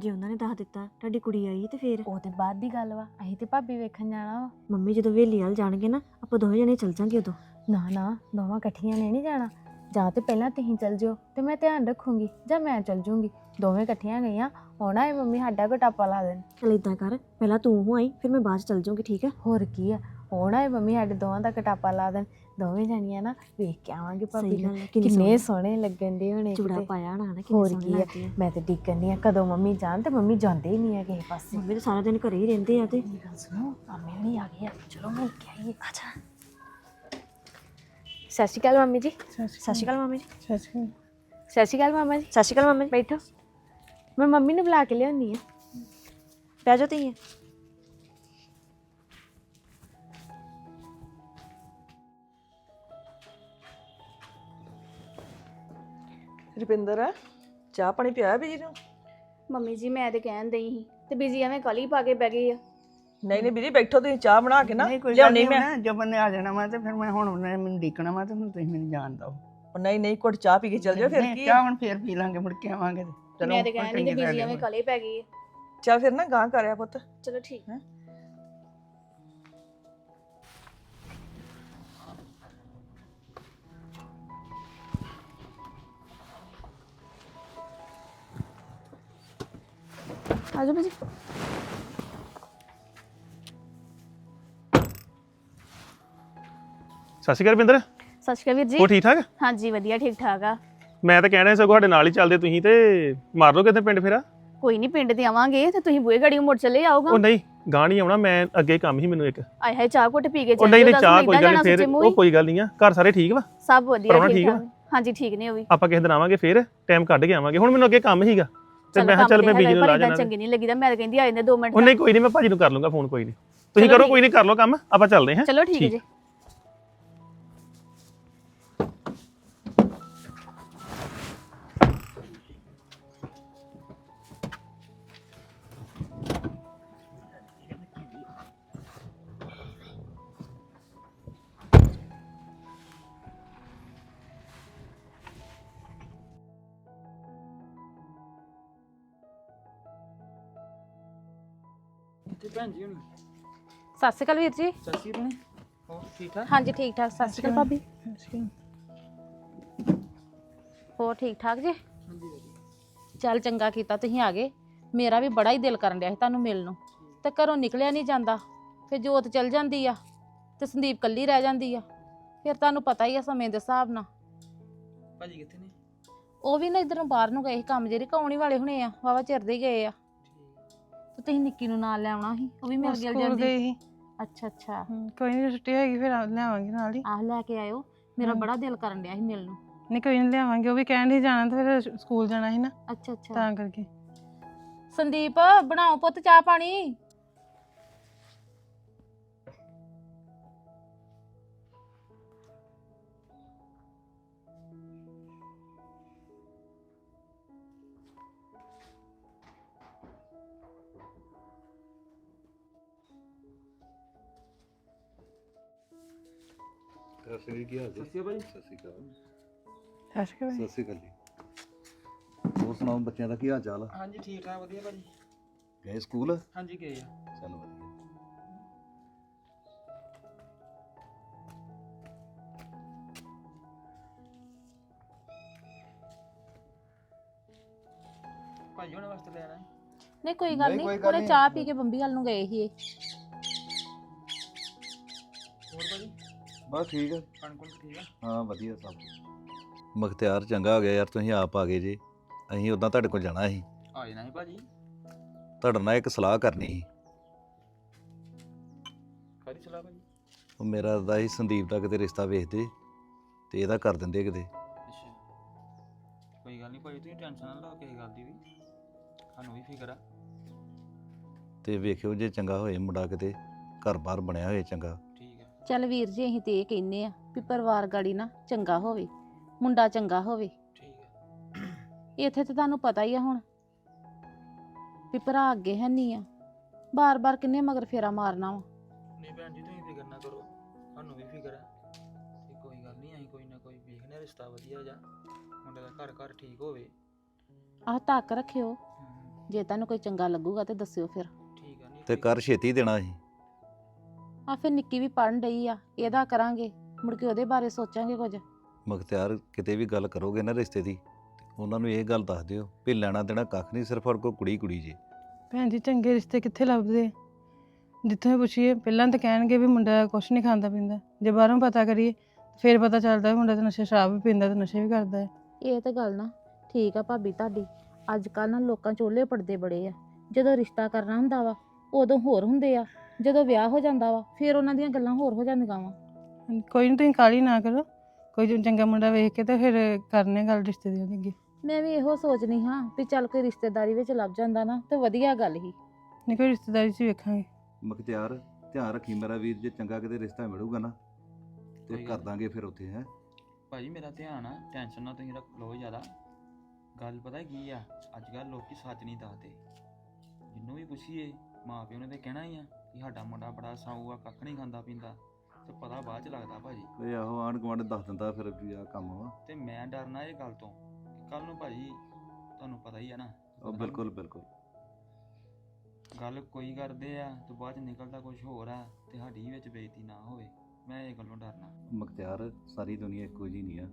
ਜੇ ਉਹਨਾਂ ਨੇ ਦੱਸ ਦਿੱਤਾ ਤੁਹਾਡੀ ਕੁੜੀ ਆਈ ਤੇ ਫੇਰ। ਉਹ ਤੇ ਬਾਅਦ ਦੀ ਗੱਲ ਵਾ ਅਸੀਂ ਤੇ ਭਾਬੀ ਵੇਖਣ ਜਾਣਾ ਵਾ। ਮੰਮੀ ਜਦੋਂ ਵੇਲੀ ਵਾਲ ਜਾਣਗੇ ਨਾ ਆਪਾਂ ਦੋਵੇਂ ਜਣੇ ਚੱਲ ਜਾਾਂਗੇ ਉਦੋਂ। ਨਾ ਨਾ ਦੋਵਾਂ ਇਕੱਠੀਆਂ ਨੇ ਨਹੀਂ ਜਾਣਾ। ਜਾਂ ਤੇ ਪਹਿਲਾਂ ਤੁਸੀਂ ਚੱਲ ਜਿਓ ਤੇ ਮੈਂ ਧਿਆਨ ਰੱਖੂੰਗੀ ਜਾਂ ਮੈਂ ਚੱਲ ਜੂੰਗੀ। ਦੋਵੇਂ ਇਕੱਠੀਆਂ ਗਈਆਂ ਹੋਣਾ ਇਹ ਮੰਮੀ ਸਾਡਾ ਕੋ ਟਾਪਾ ਲਾ ਦੇਣ। ਚੱਲ ਇਦਾਂ ਕਰ ਪਹਿਲਾਂ ਤੂੰ ਹੋ ਆਈ ਫਿਰ ਮੈਂ ਬਾਅਦ ਚ ਚੱਲ ਜਾਊਂਗੀ ਠੀਕ ਆ ਹੋਰ ਕੀ ਆ ਹੋਣਾ ਇਹ ਮੰਮੀ ਸਾਡੇ ਦੋਵਾਂ ਦਾ ਕਟਾਪਾ ਲਾ ਦੇਣ। ਦੋਵੇਂ ਜਾਣੀਆਂ ਨਾ ਵੇਖ ਕੇ ਆਵਾਂਗੇ ਭਾਬੀ ਸਹੀ ਨੂੰ। ਗੱਲ ਆ, ਕਿੰਨੀ ਕਿੰਨੇ ਸੋਹਣੀ। ਲੱਗਣ ਦੇ ਹੋਣੇ ਚੂੜਾ ਕਿਤੇ। ਪਾਇਆ ਹੋਣਾ ਨਾ ਹੋਰ ਕਿੰਨੀ ਕੀ ਸੋਹਣੀ ਆ। ਲੱਗਦੀ ਆ। ਮੈਂ ਤੇ ਡਿੱਕਣੀ ਆ ਕਦੋਂ ਮੰਮੀ ਜਾਣ ਤੇ ਮੰਮੀ ਜਾਂਦੇ ਹੀ ਨਹੀਂ ਆ ਕਿਸੇ ਪਾਸੇ। ਮੰਮੀ ਤਾਂ ਸਾਰਾ ਦਿਨ ਘਰੇ ਹੀ ਰਹਿੰਦੇ ਆ ਤੇ। ਮੇਰੀ ਗੱਲ ਸੁਣੋ ਮੰਮੀ ਹੁਣੀ ਆ ਗਈ ਆ। ਚਲੋ ਮੈਂ ਕੇ ਆਈਏ ਅੱਛਾ ਸਤਿ ਸ਼੍ਰੀ ਅਕਾਲ ਮੰਮੀ ਜੀ। ਸਤਿ ਸ਼੍ਰੀ ਅਕਾਲ ਮਾਮੀ ਜੀ। ਸਤਿ ਸ਼੍ਰੀ ਅਕਾਲ ਮਾਮਾ ਜੀ। ਸਤਿ ਸ਼੍ਰੀ ਅਕਾਲ ਮਾਮੀ ਜੀ। ਬੈਠੋ। ਮੈਂ ਮੰਮੀ ਨੂੰ ਬੁਲਾ ਕੇ ਲਿਆਉਣੀ ਆ। ਬਹਿ ਜਾਓ ਤੁਸੀਂ। ਰੁਪਿੰਦਰ ਚਾਹ ਪਾਣੀ ਪਿਆ ਬੀਜੀ ਨੂੰ? ਮੰਮੀ ਜੀ ਮੈਂ ਤੇ ਕਹਿਣ ਦਈ ਸੀ ਤੇ ਬੀਜੀ ਐਵੇਂ ਕਲੀ ਪਾ ਕੇ ਬਹਿ ਗਈ ਆ। ਨਹੀਂ ਨਹੀਂ ਬੀਜੀ ਬੈਠੋ ਤੁਸੀਂ ਚਾਹ ਬਣਾ ਕੇ ਨਾ ਲਿਆਉਣੀ ਮੈਂ। ਜੋ ਬੰਦੇ ਆ ਜਾਣਾ ਵਾ ਤੇ ਫਿਰ ਮੈਂ ਹੁਣ ਉਹਨੇ ਮੈਨੂੰ ਡੀਕਣਾ ਵਾ ਤੇ ਹੁਣ ਤੁਸੀਂ ਮੈਨੂੰ ਜਾਣ ਦਿਓ। ਉਹ ਨਹੀਂ ਨਹੀਂ ਘੁੱਟ ਚਾਹ ਪੀ ਕੇ ਚੱਲ ਜਾਓ ਫਿਰ ਕੀ ਚਾਹ? ਹੁਣ ਫੇਰ ਪੀ ਲਾਂਗੇ ਮੁੜ ਕੇ ਆਵਾਂਗੇ ਚਲੋ ਮੈਂ ਤੇ ਹੁਣ ਕਹਿਣ ਕਿ ਬੀਜੀ ਐਵੇਂ। ਕਲੀ ਪੈ ਗਈ ਆ। ਚੱਲ ਫਿਰ ਨਾ ਗਾਂ ਕਰਿਆ ਪੁੱਤ। ਚਲੋ ਠੀਕ। ਆਜੋ ਭਾਜੀ। ਸਤਿ ਸ਼੍ਰੀ ਅਕਾਲ ਰਵਿੰਦਰ। ਸਤਿ ਸ਼੍ਰੀ ਅਕਾਲ ਵੀਰ ਜੀ। ਹੋ ਠੀਕ ਠਾਕ? ਹਾਂਜੀ ਵਧੀਆ ਠੀਕ ਠਾਕ ਆ। ਮੈਂ ਤਾਂ ਕਹਿਣਾ ਸਗੋਂ ਸਾਡੇ ਨਾਲ ਹੀ ਚੱਲਦੇ ਤੁਸੀਂ ਤੇ ਮਾਰ ਲਓ ਕਿਤੇ ਪਿੰਡ ਫੇਰਾ। ਕੋਈ ਨਹੀਂ ਪਿੰਡ ਤੇ ਆਵਾਂਗੇ ਤੇ ਤੁਸੀਂ ਬੂਹੇ ਗੜੀ ਮੁੜ ਚਲੇ ਆਓਗਾ। ਉਹ ਨਹੀਂ ਗਾਂ ਨਹੀਂ ਆਉਣਾ ਮੈਂ ਅੱਗੇ ਕੰਮ ਹੀ ਮੈਨੂੰ ਇੱਕ। ਆਏ ਹਾਏ ਚਾਹ ਘੁੱਟ ਪੀ ਕੇ ਉਹ ਨਹੀਂ ਨਹੀਂ ਚਾਹ ਕੋਈ ਗੱਲ ਨੀ, ਜਾਣਾ ਫੇਰ। ਉਹ ਕੋਈ ਗੱਲ ਨਹੀਂ ਆ ਘਰ ਸਾਰੇ ਠੀਕ ਵਾ? ਸਭ ਵਧੀਆ ਠੀਕ ਆ? ਹਾਂਜੀ ਠੀਕ ਨੇ ਉਹ ਵੀ। ਆਪਾਂ ਕਿਸੇ ਦਿਨ ਆਵਾਂਗੇ ਫੇਰ ਟਾਈਮ ਕੱਢ ਕੇ ਆਵਾਂਗੇ। ਹੁਣ ਮੈਨੂੰ ਅੱਗੇ ਕੰਮ ਹੀਗਾ ਤੇ ਮੈਂ ਕਿਹਾ ਚੱਲ ਮੈਂ ਬੀਜੀ ਨੂੰ ਲਾ ਜਾਣਾ। ਚੰਗੀ ਨਹੀਂ ਲੱਗੀਦਾ ਮੈਂ ਕਹਿੰਦੀ ਆ ਜਾਂਦੇ 2 ਮਿੰਟ ਉਹ ਨਹੀਂ ਕੋਈ ਨਹੀਂ ਮੈਂ ਭਾਜੀ ਨੂੰ ਕਰ ਲੂੰਗਾ ਫੋਨ ਕੋਈ ਨਹੀਂ ਤੁਸੀਂ ਕਰੋ। ਕੋਈ ਨਹੀਂ ਕਰ ਲਓ ਕੰਮ ਆਪਾਂ ਚੱਲਦੇ ਹਾਂ। ਚਲੋ ਠੀਕ ਹੈ ਠੀਕ। ਜੀ। ਸਤਿ ਸ਼੍ਰੀ ਅਕਾਲ ਵੀਰ ਜੀ। ਸੱਸੀ ਬਣੇ ਹੋ ਠੀਕ ਠਾਕ? ਹਾਂਜੀ ਠੀਕ ਠਾਕ। ਸਤਿ ਸ਼੍ਰੀ ਅਕਾਲ ਭਾਬੀ। ਹੋਰ ਠੀਕ ਠਾਕ ਜੀ? ਚੱਲ ਚੰਗਾ ਕੀਤਾ ਤੁਸੀਂ ਆ ਗਏ। ਮੇਰਾ ਵੀ ਬੜਾ ਹੀ ਦਿਲ ਕਰਨ ਡਿਆ ਸੀ ਤੁਹਾਨੂੰ ਮਿਲਣ ਨੂੰ। ਤੇ ਘਰੋਂ ਨਿਕਲਿਆ ਨਹੀਂ ਜਾਂਦਾ। ਫਿਰ ਜੋਤ ਚਲ ਜਾਂਦੀ ਆ ਤੇ ਸੰਦੀਪ ਕੱਲੀ ਰਹਿ ਜਾਂਦੀ ਆ। ਫਿਰ ਤੁਹਾਨੂੰ ਪਤਾ ਹੀ ਆ ਸਮੇਂ ਦੇ ਹਿਸਾਬ ਨਾਲ। ਭਾਜੀ ਕਿੱਥੇ ਨੇ? ਉਹ ਵੀ ਨਾ ਇਧਰੋਂ ਬਾਹਰ ਨੂੰ ਗਏ ਸੀ ਕੰਮ ਜਿਹੜੇ ਕੌਣੀ ਵਾਲੇ ਹੁਣੇ ਆ। ਵਾਵਾ ਚਿਰ ਦੇ ਹੀ ਗਏ ਆ। ਤੇ ਤੁਸੀਂ ਨਿੱਕੀ ਨੂੰ ਨਾਲ ਲੈ ਆਉਣਾ ਸੀ। ਉਹ ਵੀ ਮਿਲ ਗਿਲ ਸਕੂਲ ਜਾਂਦੀ। ਗਈ ਸੀ। ਅੱਛਾ ਅੱਛਾ। ਹਮ, ਕੋਈ ਨਹੀਂ ਛੁੱਟੀ ਹੋਏਗੀ ਫਿਰ ਆ- ਲਿਆਵਾਂਗੇ ਨਾਲ ਹੀ। ਆਹ ਲੈ ਕੇ ਆਇਓ। ਮੇਰਾ। ਬੜਾ ਦਿਲ ਕਰਨ ਡਿਆ ਸੀ ਮਿਲਣ ਨੂੰ। ਨਹੀਂ ਕੋਈ ਨਹੀਂ ਲਿਆਵਾਂਗੇ। ਉਹ ਵੀ ਕਹਿਣ ਦੀ ਜਾਣਾ ਤੇ ਫਿਰ ਸਕੂਲ ਜਾਣਾ ਸੀ ਨਾ। ਅੱਛਾ ਅੱਛਾ। ਤਾਂ ਕਰਕੇ। ਸੰਦੀਪ ਬਣਾਓ ਪੁੱਤ ਚਾਹ ਪਾਣੀ। ਸਤਿ ਸ਼੍ਰੀ ਕੀ ਹਾਲ ਜੀ। ਸਤਿ ਸ਼੍ਰੀ ਅਕਾਲ ਸਤਿ ਸ਼੍ਰੀ ਅਕਾਲ। ਅਸ਼ਕ ਸਤਿ ਸ਼੍ਰੀ ਅਕਾਲ ਜੀ। ਹੋਰ ਸੁਣਾਓ ਬੱਚਿਆਂ ਦਾ ਕੀ ਹਾਲ ਚਾਲ? ਆ ਹਾਂਜੀ ਠੀਕ ਠਾਕ ਵਧੀਆ ਭਾਜੀ ਗਏ ਸਕੂਲ? ਹਾਂਜੀ ਗਏ ਆ। ਚੱਲ ਵਧੀਆ। ਭਾਜੀ ਹੁਣ ਵਾਸਤੇ ਲੈਣਾ ਹੈ। ਨਹੀਂ ਕੋਈ ਗੱਲ ਨਹੀਂ, ਨਹੀਂ। ਕੋਈ ਗੱਲ ਉਹਨੇ ਨਹੀਂ। ਚਾਹ ਪੀ ਕੇ ਬੰਬੀ ਵੱਲ ਨੂੰ ਗਏ ਸੀ ਇਹ। ਹੋਰ ਭਾਜੀ? ਬਸ ਠੀਕ ਆ। ਕਣਕ ਕੁਣਕ ਠੀਕ ਆ? ਹਾਂ ਵਧੀਆ ਸਭ। ਮਖਤਿਆਰ ਚੰਗਾ ਹੋ ਗਿਆ ਯਾਰ ਤੁਸੀਂ ਆਪ ਆ ਗਏ ਜੀ। ਅਸੀਂ ਉਦਾਂ ਤੁਹਾਡੇ ਕੋਲ ਜਾਣਾ ਸੀ। ਆ ਜਾਣਾ ਹੈ ਭਾਜੀ। ਤੁਹਾਡੇ ਨਾਲ ਇੱਕ ਸਲਾਹ ਕਰਨੀ ਸੀ। ਕਾਹਦੀ ਸਲਾਹ ਭਾਜੀ? ਉਹ ਮੇਰਾ ਦਾ ਹੀ ਸੰਦੀਪ ਦਾ ਕਿਤੇ ਰਿਸ਼ਤਾ ਵੇਖਦੇ ਤੇ ਇਹਦਾ ਕਰ ਦਿੰਦੇ ਕਿਤੇ। ਅੱਛਾ। ਕੋਈ ਗੱਲ ਨਹੀਂ ਭਾਜੀ ਤੁਸੀਂ ਟੈਨਸ਼ਨ ਨਾ ਲਓ ਕਿਸੇ ਗੱਲ ਦੀ ਵੀ। ਸਾਨੂੰ ਵੀ ਫਿਕਰ ਆ। ਤੇ ਵੇਖਿਓ ਜੇ ਚੰਗਾ ਹੋਏ ਮੁੰਡਾ ਕਿਤੇ ਘਰ-ਬਾਰ ਬਣਿਆ ਹੋਏ ਚੰਗਾ। ਚੱਲ ਵੀਰ ਜੀ ਅਸੀਂ ਤੇ ਇਹ ਕਹਿੰਨੇ ਆ ਵੀ ਪਰਿਵਾਰ ਗਾੜੀ ਨਾ ਚੰਗਾ ਹੋਵੇ ਮੁੰਡਾ ਚੰਗਾ ਹੋਵੇ। ਠੀਕ ਇੱਥੇ ਤੇ ਤੁਹਾਨੂੰ ਪਤਾ ਹੀ ਆ ਹੁਣ ਵੀ ਭਰਾ ਅੱਗੇ ਹੈ ਨਹੀਂ ਆ। ਬਾਰ-ਬਾਰ ਕਿੰਨੇ ਮਗਰ ਫੇਰਾ ਮਾਰਨਾ ਵਾ। ਨਹੀਂ ਭੈਣ ਜੀ ਤੁਸੀਂ ਫਿਕਰ ਨਾ ਕਰੋ ਸਾਨੂੰ ਵੀ ਫਿਕਰ ਆ। ਤੇ ਕੋਈ ਗੱਲ ਨਹੀਂ ਅਸੀਂ ਕੋਈ ਨਾ ਕੋਈ ਵੇਖਨੇ ਆ ਰਿਸ਼ਤਾ ਵਧੀਆ ਜਾ ਮੁੰਡੇ ਦਾ ਘਰ ਘਰ ਠੀਕ ਹੋਵੇ। ਆਹ ਤੱਕ ਰੱਖਿਓ ਹਮ, ਜੇ ਤੁਹਾਨੂੰ ਕੋਈ ਚੰਗਾ ਲੱਗੂਗਾ ਤੇ ਦੱਸਿਓ ਫਿਰ। ਠੀਕ ਆ ਨਹੀਂ ਤੇ ਕਰ ਛੇਤੀ ਦੇਣਾ ਸੀ ਆ ਫਿਰ ਨਿੱਕੀ ਵੀ ਪੜਨ ਡਈ ਆ ਇਹਦਾ ਕਰਾਂਗੇ ਮੁੜ ਕੇ ਉਹਦੇ ਬਾਰੇ ਸੋਚਾਂਗੇ ਕੁਝ। ਮਖਤਿਆਰ ਕਿਤੇ ਵੀ ਗੱਲ ਕਰੋਗੇ ਨਾ ਰਿਸ਼ਤੇ ਦੀ ਤੇ ਉਹਨਾਂ ਨੂੰ ਇਹ ਗੱਲ ਦੱਸ ਦਿਓ ਵੀ ਲੈਣਾ ਦੇਣਾ ਕੱਖ ਨਹੀਂ ਸਿਰਫ ਔਰ ਕੋ ਕੁੜੀ ਕੁੜੀ ਜੀ। ਭੈਣ ਜੀ ਚੰਗੇ ਰਿਸ਼ਤੇ ਕਿੱਥੇ ਲੱਭਦੇ? ਆ? ਜਿੱਥੋਂ ਵੀ ਪੁੱਛੀਏ ਪਹਿਲਾਂ ਤਾਂ ਕਹਿਣਗੇ ਵੀ ਮੁੰਡਾ ਕੁਛ ਨਹੀਂ ਖਾਂਦਾ ਪੀਂਦਾ। ਜੇ ਬਾਹਰੋਂ ਪਤਾ ਕਰੀਏ ਫਿਰ ਪਤਾ ਚੱਲਦਾ ਵੀ ਮੁੰਡਾ ਤਾਂ ਨਸ਼ਾ ਸ਼ਰਾਬ ਵੀ ਪੀਂਦਾ ਤੇ ਨਸ਼ੇ ਵੀ ਕਰਦਾ ਹੈ। ਇਹ ਤਾਂ ਗੱਲ ਨਾ ਠੀਕ ਆ ਭਾਬੀ ਤੁਹਾਡੀ ਅੱਜ ਕੱਲ ਨਾ ਲੋਕਾਂ ਚੋਲੇ ਪੜਦੇ ਬੜੇ ਆ। ਜਦੋਂ ਰਿਸ਼ਤਾ ਕਰਨਾ ਹੁੰਦਾ ਵਾ ਉਦੋਂ ਹੋਰ ਹੁੰਦੇ ਆ। ਜਦੋਂ ਵਿਆਹ ਹੋ ਜਾਂਦਾ ਵਾ ਫਿਰ ਉਹਨਾਂ ਦੀਆਂ ਗੱਲਾਂ ਹੋਰ ਹੋ ਜਾਂਦੀਆਂ ਵਾ। ਕੋਈ ਨਹੀਂ ਤੁਸੀਂ ਕਾਲੀ ਨਾ ਕਰੋ। ਕੋਈ ਜੋ ਚੰਗਾ ਮੁੰਡਾ ਵੇਖ ਕੇ ਤੇ ਫਿਰ ਕਰਨੇ ਗੱਲ ਰਿਸ਼ਤੇ ਦੀ ਉਹਦੇ ਅੱਗੇ। ਮੈਂ ਵੀ ਇਹੋ ਸੋਚਨੀ ਹਾਂ ਵੀ ਚੱਲ ਕੋਈ ਰਿਸ਼ਤੇਦਾਰੀ ਵਿੱਚ ਲੱਭ ਜਾਂਦਾ ਨਾ ਤੇ ਵਧੀਆ ਗੱਲ ਹੀ। ਨਹੀਂ ਕੋਈ ਰਿਸ਼ਤੇਦਾਰੀ 'ਚ ਹੀ ਵੇਖਾਂਗੇ। ਮਖਤਿਆਰ ਧਿਆਨ ਰੱਖੀ ਮੇਰਾ ਵੀਰ ਜੇ ਚੰਗਾ ਕਿਤੇ ਰਿਸ਼ਤਾ ਮਿਲੂਗਾ ਨਾ ਤੇ ਕੋਈ ਗੱਲ ਕਰ ਦਾਂਗੇ ਫਿਰ ਉੱਥੇ ਹੈ। ਭਾਜੀ ਮੇਰਾ ਧਿਆਨ ਆ ਟੈਨਸ਼ਨ ਨਾ ਤੁਸੀਂ ਰੱਖ ਲਓ ਜ਼ਿਆਦਾ। ਗੱਲ ਪਤਾ ਕੀ ਆ ਅੱਜ ਕੱਲ ਲੋਕੀ ਸੱਚ ਨਹੀਂ ਦੱਸਦੇ। ਜਿੰਨੂੰ ਵੀ ਪੁੱਛੀਏ ਮਾਂ ਪਿਓ ਨੇ ਤੇ ਕਹਿਣਾ ਹੀ ਆ। ਕਿ ਸਾਡਾ ਮੁੰਡਾ ਬੜਾ ਸਾਊ ਆ ਕੱਖ ਨਹੀਂ ਖਾਂਦਾ ਪੀਂਦਾ। ਤੇ ਪਤਾ ਬਾਅਦ ਚ ਲੱਗਦਾ ਭਾਜੀ। ਓਏ ਆਹੋ ਆਂਢ ਗੁਆਂਢ ਦੱਸ ਦਿੰਦਾ ਫਿਰ ਵੀ ਆ ਕੰਮ ਵਾ। ਤੇ ਮੈਂ ਡਰਨਾ ਇਹ ਗੱਲ ਤੋਂ ਕੱਲ ਨੂੰ ਭਾਜੀ ਤੁਹਾਨੂੰ ਪਤਾ ਹੀ ਆ ਨਾ। ਉਹ ਬਿਲਕੁਲ ਬਿਲਕੁਲ। ਗੱਲ ਕੋਈ ਕਰਦੇ ਆ ਤੇ ਬਾਅਦ ਚ ਨਿਕਲਦਾ ਕੁਝ ਹੋਰ ਆ ਤੇ ਸਾਡੀ ਵਿੱਚ ਬੇਇੱਜ਼ਤੀ ਨਾ ਹੋਵੇ। ਮੈਂ ਇਹ ਗੱਲੋਂ ਡਰਨਾ। ਮਖਤਿਆਰ ਸਾਰੀ ਦੁਨੀਆ ਇੱਕੋ ਜੀ ਨਹੀਂ ਆ।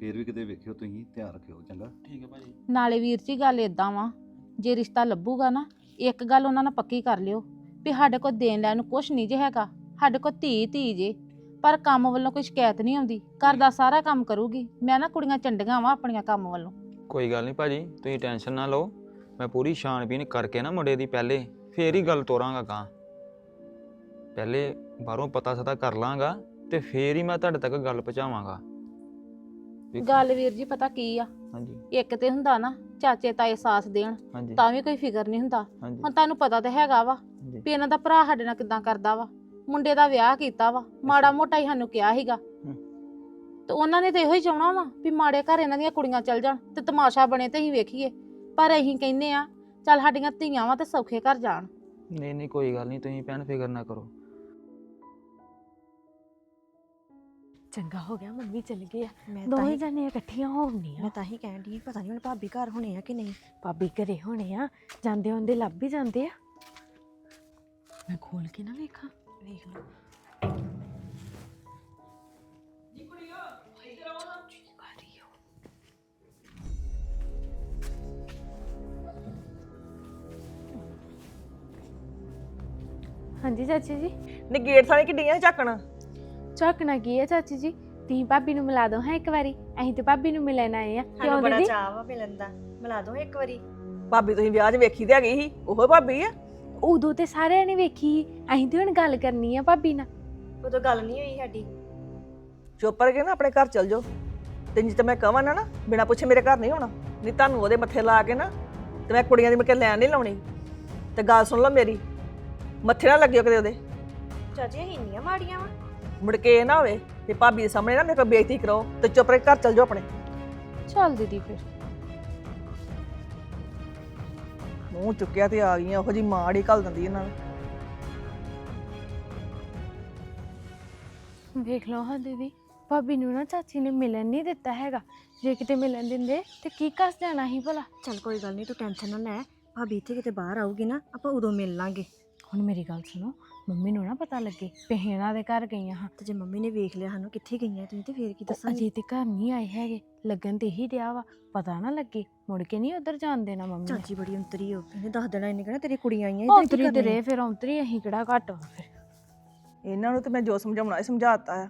ਫੇਰ ਵੀ ਕਿਤੇ ਵੇਖਿਓ ਤੁਸੀਂ ਧਿਆਨ ਰੱਖਿਓ ਚੰਗਾ। ਠੀਕ ਹੈ ਭਾਜੀ। ਨਾਲੇ ਵੀਰ ਜੀ ਗੱਲ ਇਦਾਂ ਵਾ। ਜੇ ਰਿਸ਼ਤਾ ਲੱਭੂਗਾ ਨਾ ਇੱਕ ਗੱਲ ਉਹਨਾਂ ਨਾਲ ਪੱਕੀ ਕਰ ਲਿਓ। ਵੀ ਸਾਡੇ ਕੋਲ ਦੇਣ ਲੈਣ ਨੂੰ ਕੁਝ ਨਹੀਂ ਜੇ ਹੈਗਾ ਸਾਡੇ ਕੋਲ ਧੀ ਧੀ ਜੇ ਪਰ ਕੰਮ ਵੱਲੋਂ ਕੋਈ ਸ਼ਿਕਾਇਤ ਨਹੀਂ ਆਉਂਦੀ ਘਰ ਦਾ ਸਾਰਾ ਕੰਮ ਕਰੂਗੀ ਮੈਂ ਨਾ ਕੁੜੀਆਂ ਚੰਡੀਆਂ ਵਾਂ ਆਪਣੀਆਂ ਕੰਮ ਵੱਲੋਂ। ਕੋਈ ਗੱਲ ਨਹੀਂ ਭਾਜੀ ਤੁਸੀਂ ਟੈਨਸ਼ਨ ਨਾ ਲਓ ਮੈਂ ਪੂਰੀ ਛਾਣਬੀਨ ਕਰਕੇ ਨਾ ਮੁੰਡੇ ਦੀ ਪਹਿਲੇ ਫੇਰ ਹੀ ਗੱਲ ਤੋਰਾਂਗਾ ਕਾਂ ਪਹਿਲੇ ਬਾਹਰੋਂ ਪਤਾ ਸਤਾ ਕਰ ਲਾਂਗਾ ਤੇ ਫੇਰ ਹੀ ਮੈਂ ਤੁਹਾਡੇ ਤੱਕ ਗੱਲ ਪਹੁੰਚਾਵਾਂਗਾ। ਵੀ- ਗੱਲ ਵੀਰ ਜੀ ਪਤਾ ਕੀ ਆ? ਹਾਂਜੀ। ਇੱਕ ਤੇ ਹੁੰਦਾ ਨਾ ਚਾਚੇ ਤਾਏ ਸਾਥ ਦੇਣ ਹਾਂਜੀ। ਤਾਂ ਵੀ ਕੋਈ ਫਿਕਰ ਨਹੀਂ ਹੁੰਦਾ। ਹਾਂਜੀ। ਹੁਣ ਤੁਹਾਨੂੰ ਪਤਾ ਤਾਂ ਹੈਗਾ ਵਾ। ਵੀ ਇਹਨਾਂ ਦਾ ਭਰਾ ਸਾਡੇ ਨਾਲ ਕਿਦਾਂ ਕਰਦਾ ਵਾ? ਮੁੰਡੇ ਦਾ ਵਿਆਹ ਕੀਤਾ ਵਾ। ਮਾੜਾ ਮੋਟਾ ਹੀ ਸਾਨੂੰ ਕਿਹਾ ਸੀਗਾ। ਤੇ ਉਹਨਾਂ ਨੇ ਤਾਂ ਇਹੋ ਹੀ ਚਾਹਣਾ ਵਾ ਵੀ ਮਾੜੇ ਘਰ ਇਹਨਾਂ ਦੀਆਂ ਕੁੜੀਆਂ ਚੱਲ ਜਾਣ ਤੇ ਤਮਾਸ਼ਾ ਬਣੇ ਤੇ ਅਸੀਂ ਵੇਖੀਏ। ਪਰ ਅਸੀਂ ਕਹਿੰਨੇ ਆ ਚੱਲ ਸਾਡੀਆਂ ਧੀਆਂ ਵਾ ਤੇ ਸੌਖੇ ਘਰ ਜਾਣ। ਨਹੀਂ ਨਹੀਂ ਕੋਈ ਗੱਲ ਨਹੀਂ ਤੁਸੀਂ ਭੈਣ ਫਿਕਰ ਨਾ ਕਰੋ। ਚੰਗਾ ਹੋ ਗਿਆ ਮੰਮੀ ਚਲ ਗਏ ਆ। ਮੈਂ ਤਾਂ ਦੋਵੇਂ ਹੀ ਜਣੇ ਇਕੱਠੀਆਂ ਹੋਣੀਆਂ ਮੈਂ ਤਾਂ ਹੀ ਕਹਿਣ ਦੀ ਪਤਾ ਨਹੀਂ ਹੁਣ ਭਾਬੀ ਘਰ ਹੋਣੇ ਆ ਕਿ ਨਹੀਂ। ਭਾਬੀ ਘਰੇ ਹੋਣੇ ਆ ਜਾਂਦੇ ਹੁੰਦੇ ਲੱਭ ਹੀ ਜਾਂਦੇ ਆ। ਮੈਂ ਖੋਲ ਕੇ ਨਾ ਵੇਖਾਂ। ਵੇਖ ਲਓ। ਹਾਂਜੀ ਚਾਚੀ ਜੀ। ਨੇ ਗੇਟ ਥਾਣੇ ਕਿੱਡੀਆਂ ਝਾਕਣਾ ਝਾਕਣਾ ਕੀ ਹੈ ਚਾਚੀ ਜੀ? ਤੀ ਭਾਬੀ ਨੂੰ ਮਿਲਾ ਦੋ ਹਾਂ ਇੱਕ ਵਾਰੀ। ਅਸੀਂ ਤੇ ਭਾਬੀ ਨੂੰ ਮਿਲਣ ਆਏ ਆ। ਸਾਨੂੰ ਬੜਾ ਚਾਅ ਵਾ ਮਿਲਣ ਦਾ। ਮਿਲਾ ਦੋ ਇੱਕ ਵਾਰੀ। ਭਾਬੀ ਤੁਸੀਂ ਵਿਆਹ 'ਚ ਵੇਖੀ ਤੇ ਹੈਗੀ ਸੀ? ਉਹ ਭਾਬੀ ਆ? ਉਦੋਂ ਤੇ ਸਾਰਿਆਂ ਨੇ ਵੇਖੀ ਅਸੀਂ ਤੇ ਹੁਣ ਗੱਲ ਕਰਨੀ ਆ ਭਾਬੀ ਨਾਲ। ਉਦੋਂ ਗੱਲ ਨਹੀਂ ਹੋਈ ਸਾਡੀ। ਚੁੱਪ ਕਰਕੇ ਨਾ ਆਪਣੇ ਘਰ ਚਲ ਜਾਓ। ਤੇ ਜਿੱਤੇ ਮੈਂ ਕਹਾਂ ਨਾ ਨਾ ਬਿਨਾ ਪੁੱਛੇ ਮੇਰੇ ਘਰ ਨਹੀਂ ਆਉਣਾ ਨਹੀਂ ਤੁਹਾਨੂੰ ਉਹਦੇ ਮੱਥੇ ਲਾ ਕੇ ਨਾ ਤੇ ਮੈਂ ਕੁੜੀਆਂ ਦੀ ਕੇ ਲੈਣ ਨਹੀਂ ਲਾਉਣੀ। ਤੇ ਗੱਲ ਸੁਣ ਲਓ ਮੇਰੀ। ਮੱਥੇ ਨਾ ਲੱਗਿਓ ਕਦੇ ਉਹਦੇ। ਚਾਚੀ ਅਸੀਂ ਇੰਨੀਆਂ ਮਾੜੀਆਂ ਵਾ। ਮੁੜ ਕੇ ਇਹ ਨਾ ਹੋਵੇ ਤੇ ਭਾਬੀ ਦੇ ਸਾਹਮਣੇ ਨਾ ਮੇਰੇ ਕੋਲ ਬੇਇੱਜ਼ਤੀ ਕਰੋ ਤੇ ਚੁੱਪ ਕਰਕੇ ਘਰ ਚਲ ਜਾਓ ਆਪਣੇ। ਚੱਲ ਦੀਦੀ ਫਿਰ। ਮੂੰਹ ਚੁੱਕਿਆ ਤੇ ਆ ਗਈਆਂ ਉਹੋ ਜੀ ਮਾੜੀ ਘੱਲ ਦਿੰਦੀ ਇਹਨਾਂ ਨੂੰ। ਵੇਖ ਲਓ ਹਾਂ ਦੀਦੀ ਭਾਬੀ ਨੂੰ ਨਾ ਚਾਚੀ ਨੇ ਮਿਲਣ ਨਹੀਂ ਦਿੱਤਾ ਹੈਗਾ। ਜੇ ਕਿਤੇ ਮਿਲਣ ਦਿੰਦੇ ਤੇ ਕੀ ਕੱਸ ਜਾਣਾ ਸੀ ਭਲਾ? ਚੱਲ ਕੋਈ ਗੱਲ ਨਹੀਂ ਤੂੰ ਟੈਨਸ਼ਨ ਨਾ ਲੈ। ਭਾਬੀ ਇੱਥੇ ਕਿਤੇ ਬਾਹਰ ਆਊਗੀ ਨਾ ਆਪਾਂ ਉਦੋਂ ਮਿਲ ਲਾਂਗੇ। ਹੁਣ ਮੇਰੀ ਗੱਲ ਸੁਣੋ ਮੰਮੀ ਨੂੰ ਨਾ ਪਤਾ ਲੱਗੇ ਵੀ ਅਸੀਂ ਇਹਨਾਂ ਦੇ ਘਰ ਗਈਆਂ ਹਾਂ। ਤੇ ਜੇ ਮੰਮੀ ਨੇ ਵੇਖ ਲਿਆ ਸਾਨੂੰ ਕਿੱਥੇ ਗਈਆਂ ਤੁਸੀਂ ਤੇ ਫੇਰ ਕੀ ਉਹ ਦੱਸਾਂਗੇ? ਅਜੇ ਤੇ ਘਰ ਨਹੀਂ ਆਏ ਹੈਗੇ ਲੱਗਣ ਤੇ ਹੀ ਡਿਆ ਵਾ ਪਤਾ ਨਾ ਲੱਗੇ ਮੁੜ ਕੇ ਨਹੀਂ ਉਧਰ ਜਾਣ ਦੇਣਾ ਮੰਮੀ ਨੇ। ਚਾਚੀ ਬੜੀ ਅੰਤਰੀ ਹੋ ਇਹਨੇ ਦੱਸ ਦੇਣਾ ਇਹਨੇ ਕਹਿਣਾ ਤੇਰੀ ਕੁੜੀਆਂ ਆਈਆਂ ਇੱਧਰ ਕੀ ਔਂਤਰੀ ਤੇ ਕਰਨੇ ਰੇ ਫਿਰ ਔਂਤਰੀ ਅਸੀਂ ਕਿਹੜਾ ਘੱਟ ਵਾ ਫਿਰ। ਇਹਨਾਂ ਨੂੰ ਤੇ ਮੈਂ ਜੋ ਸਮਝਾਉਣਾ ਇਹ ਸਮਝਾਤਾ ਆ।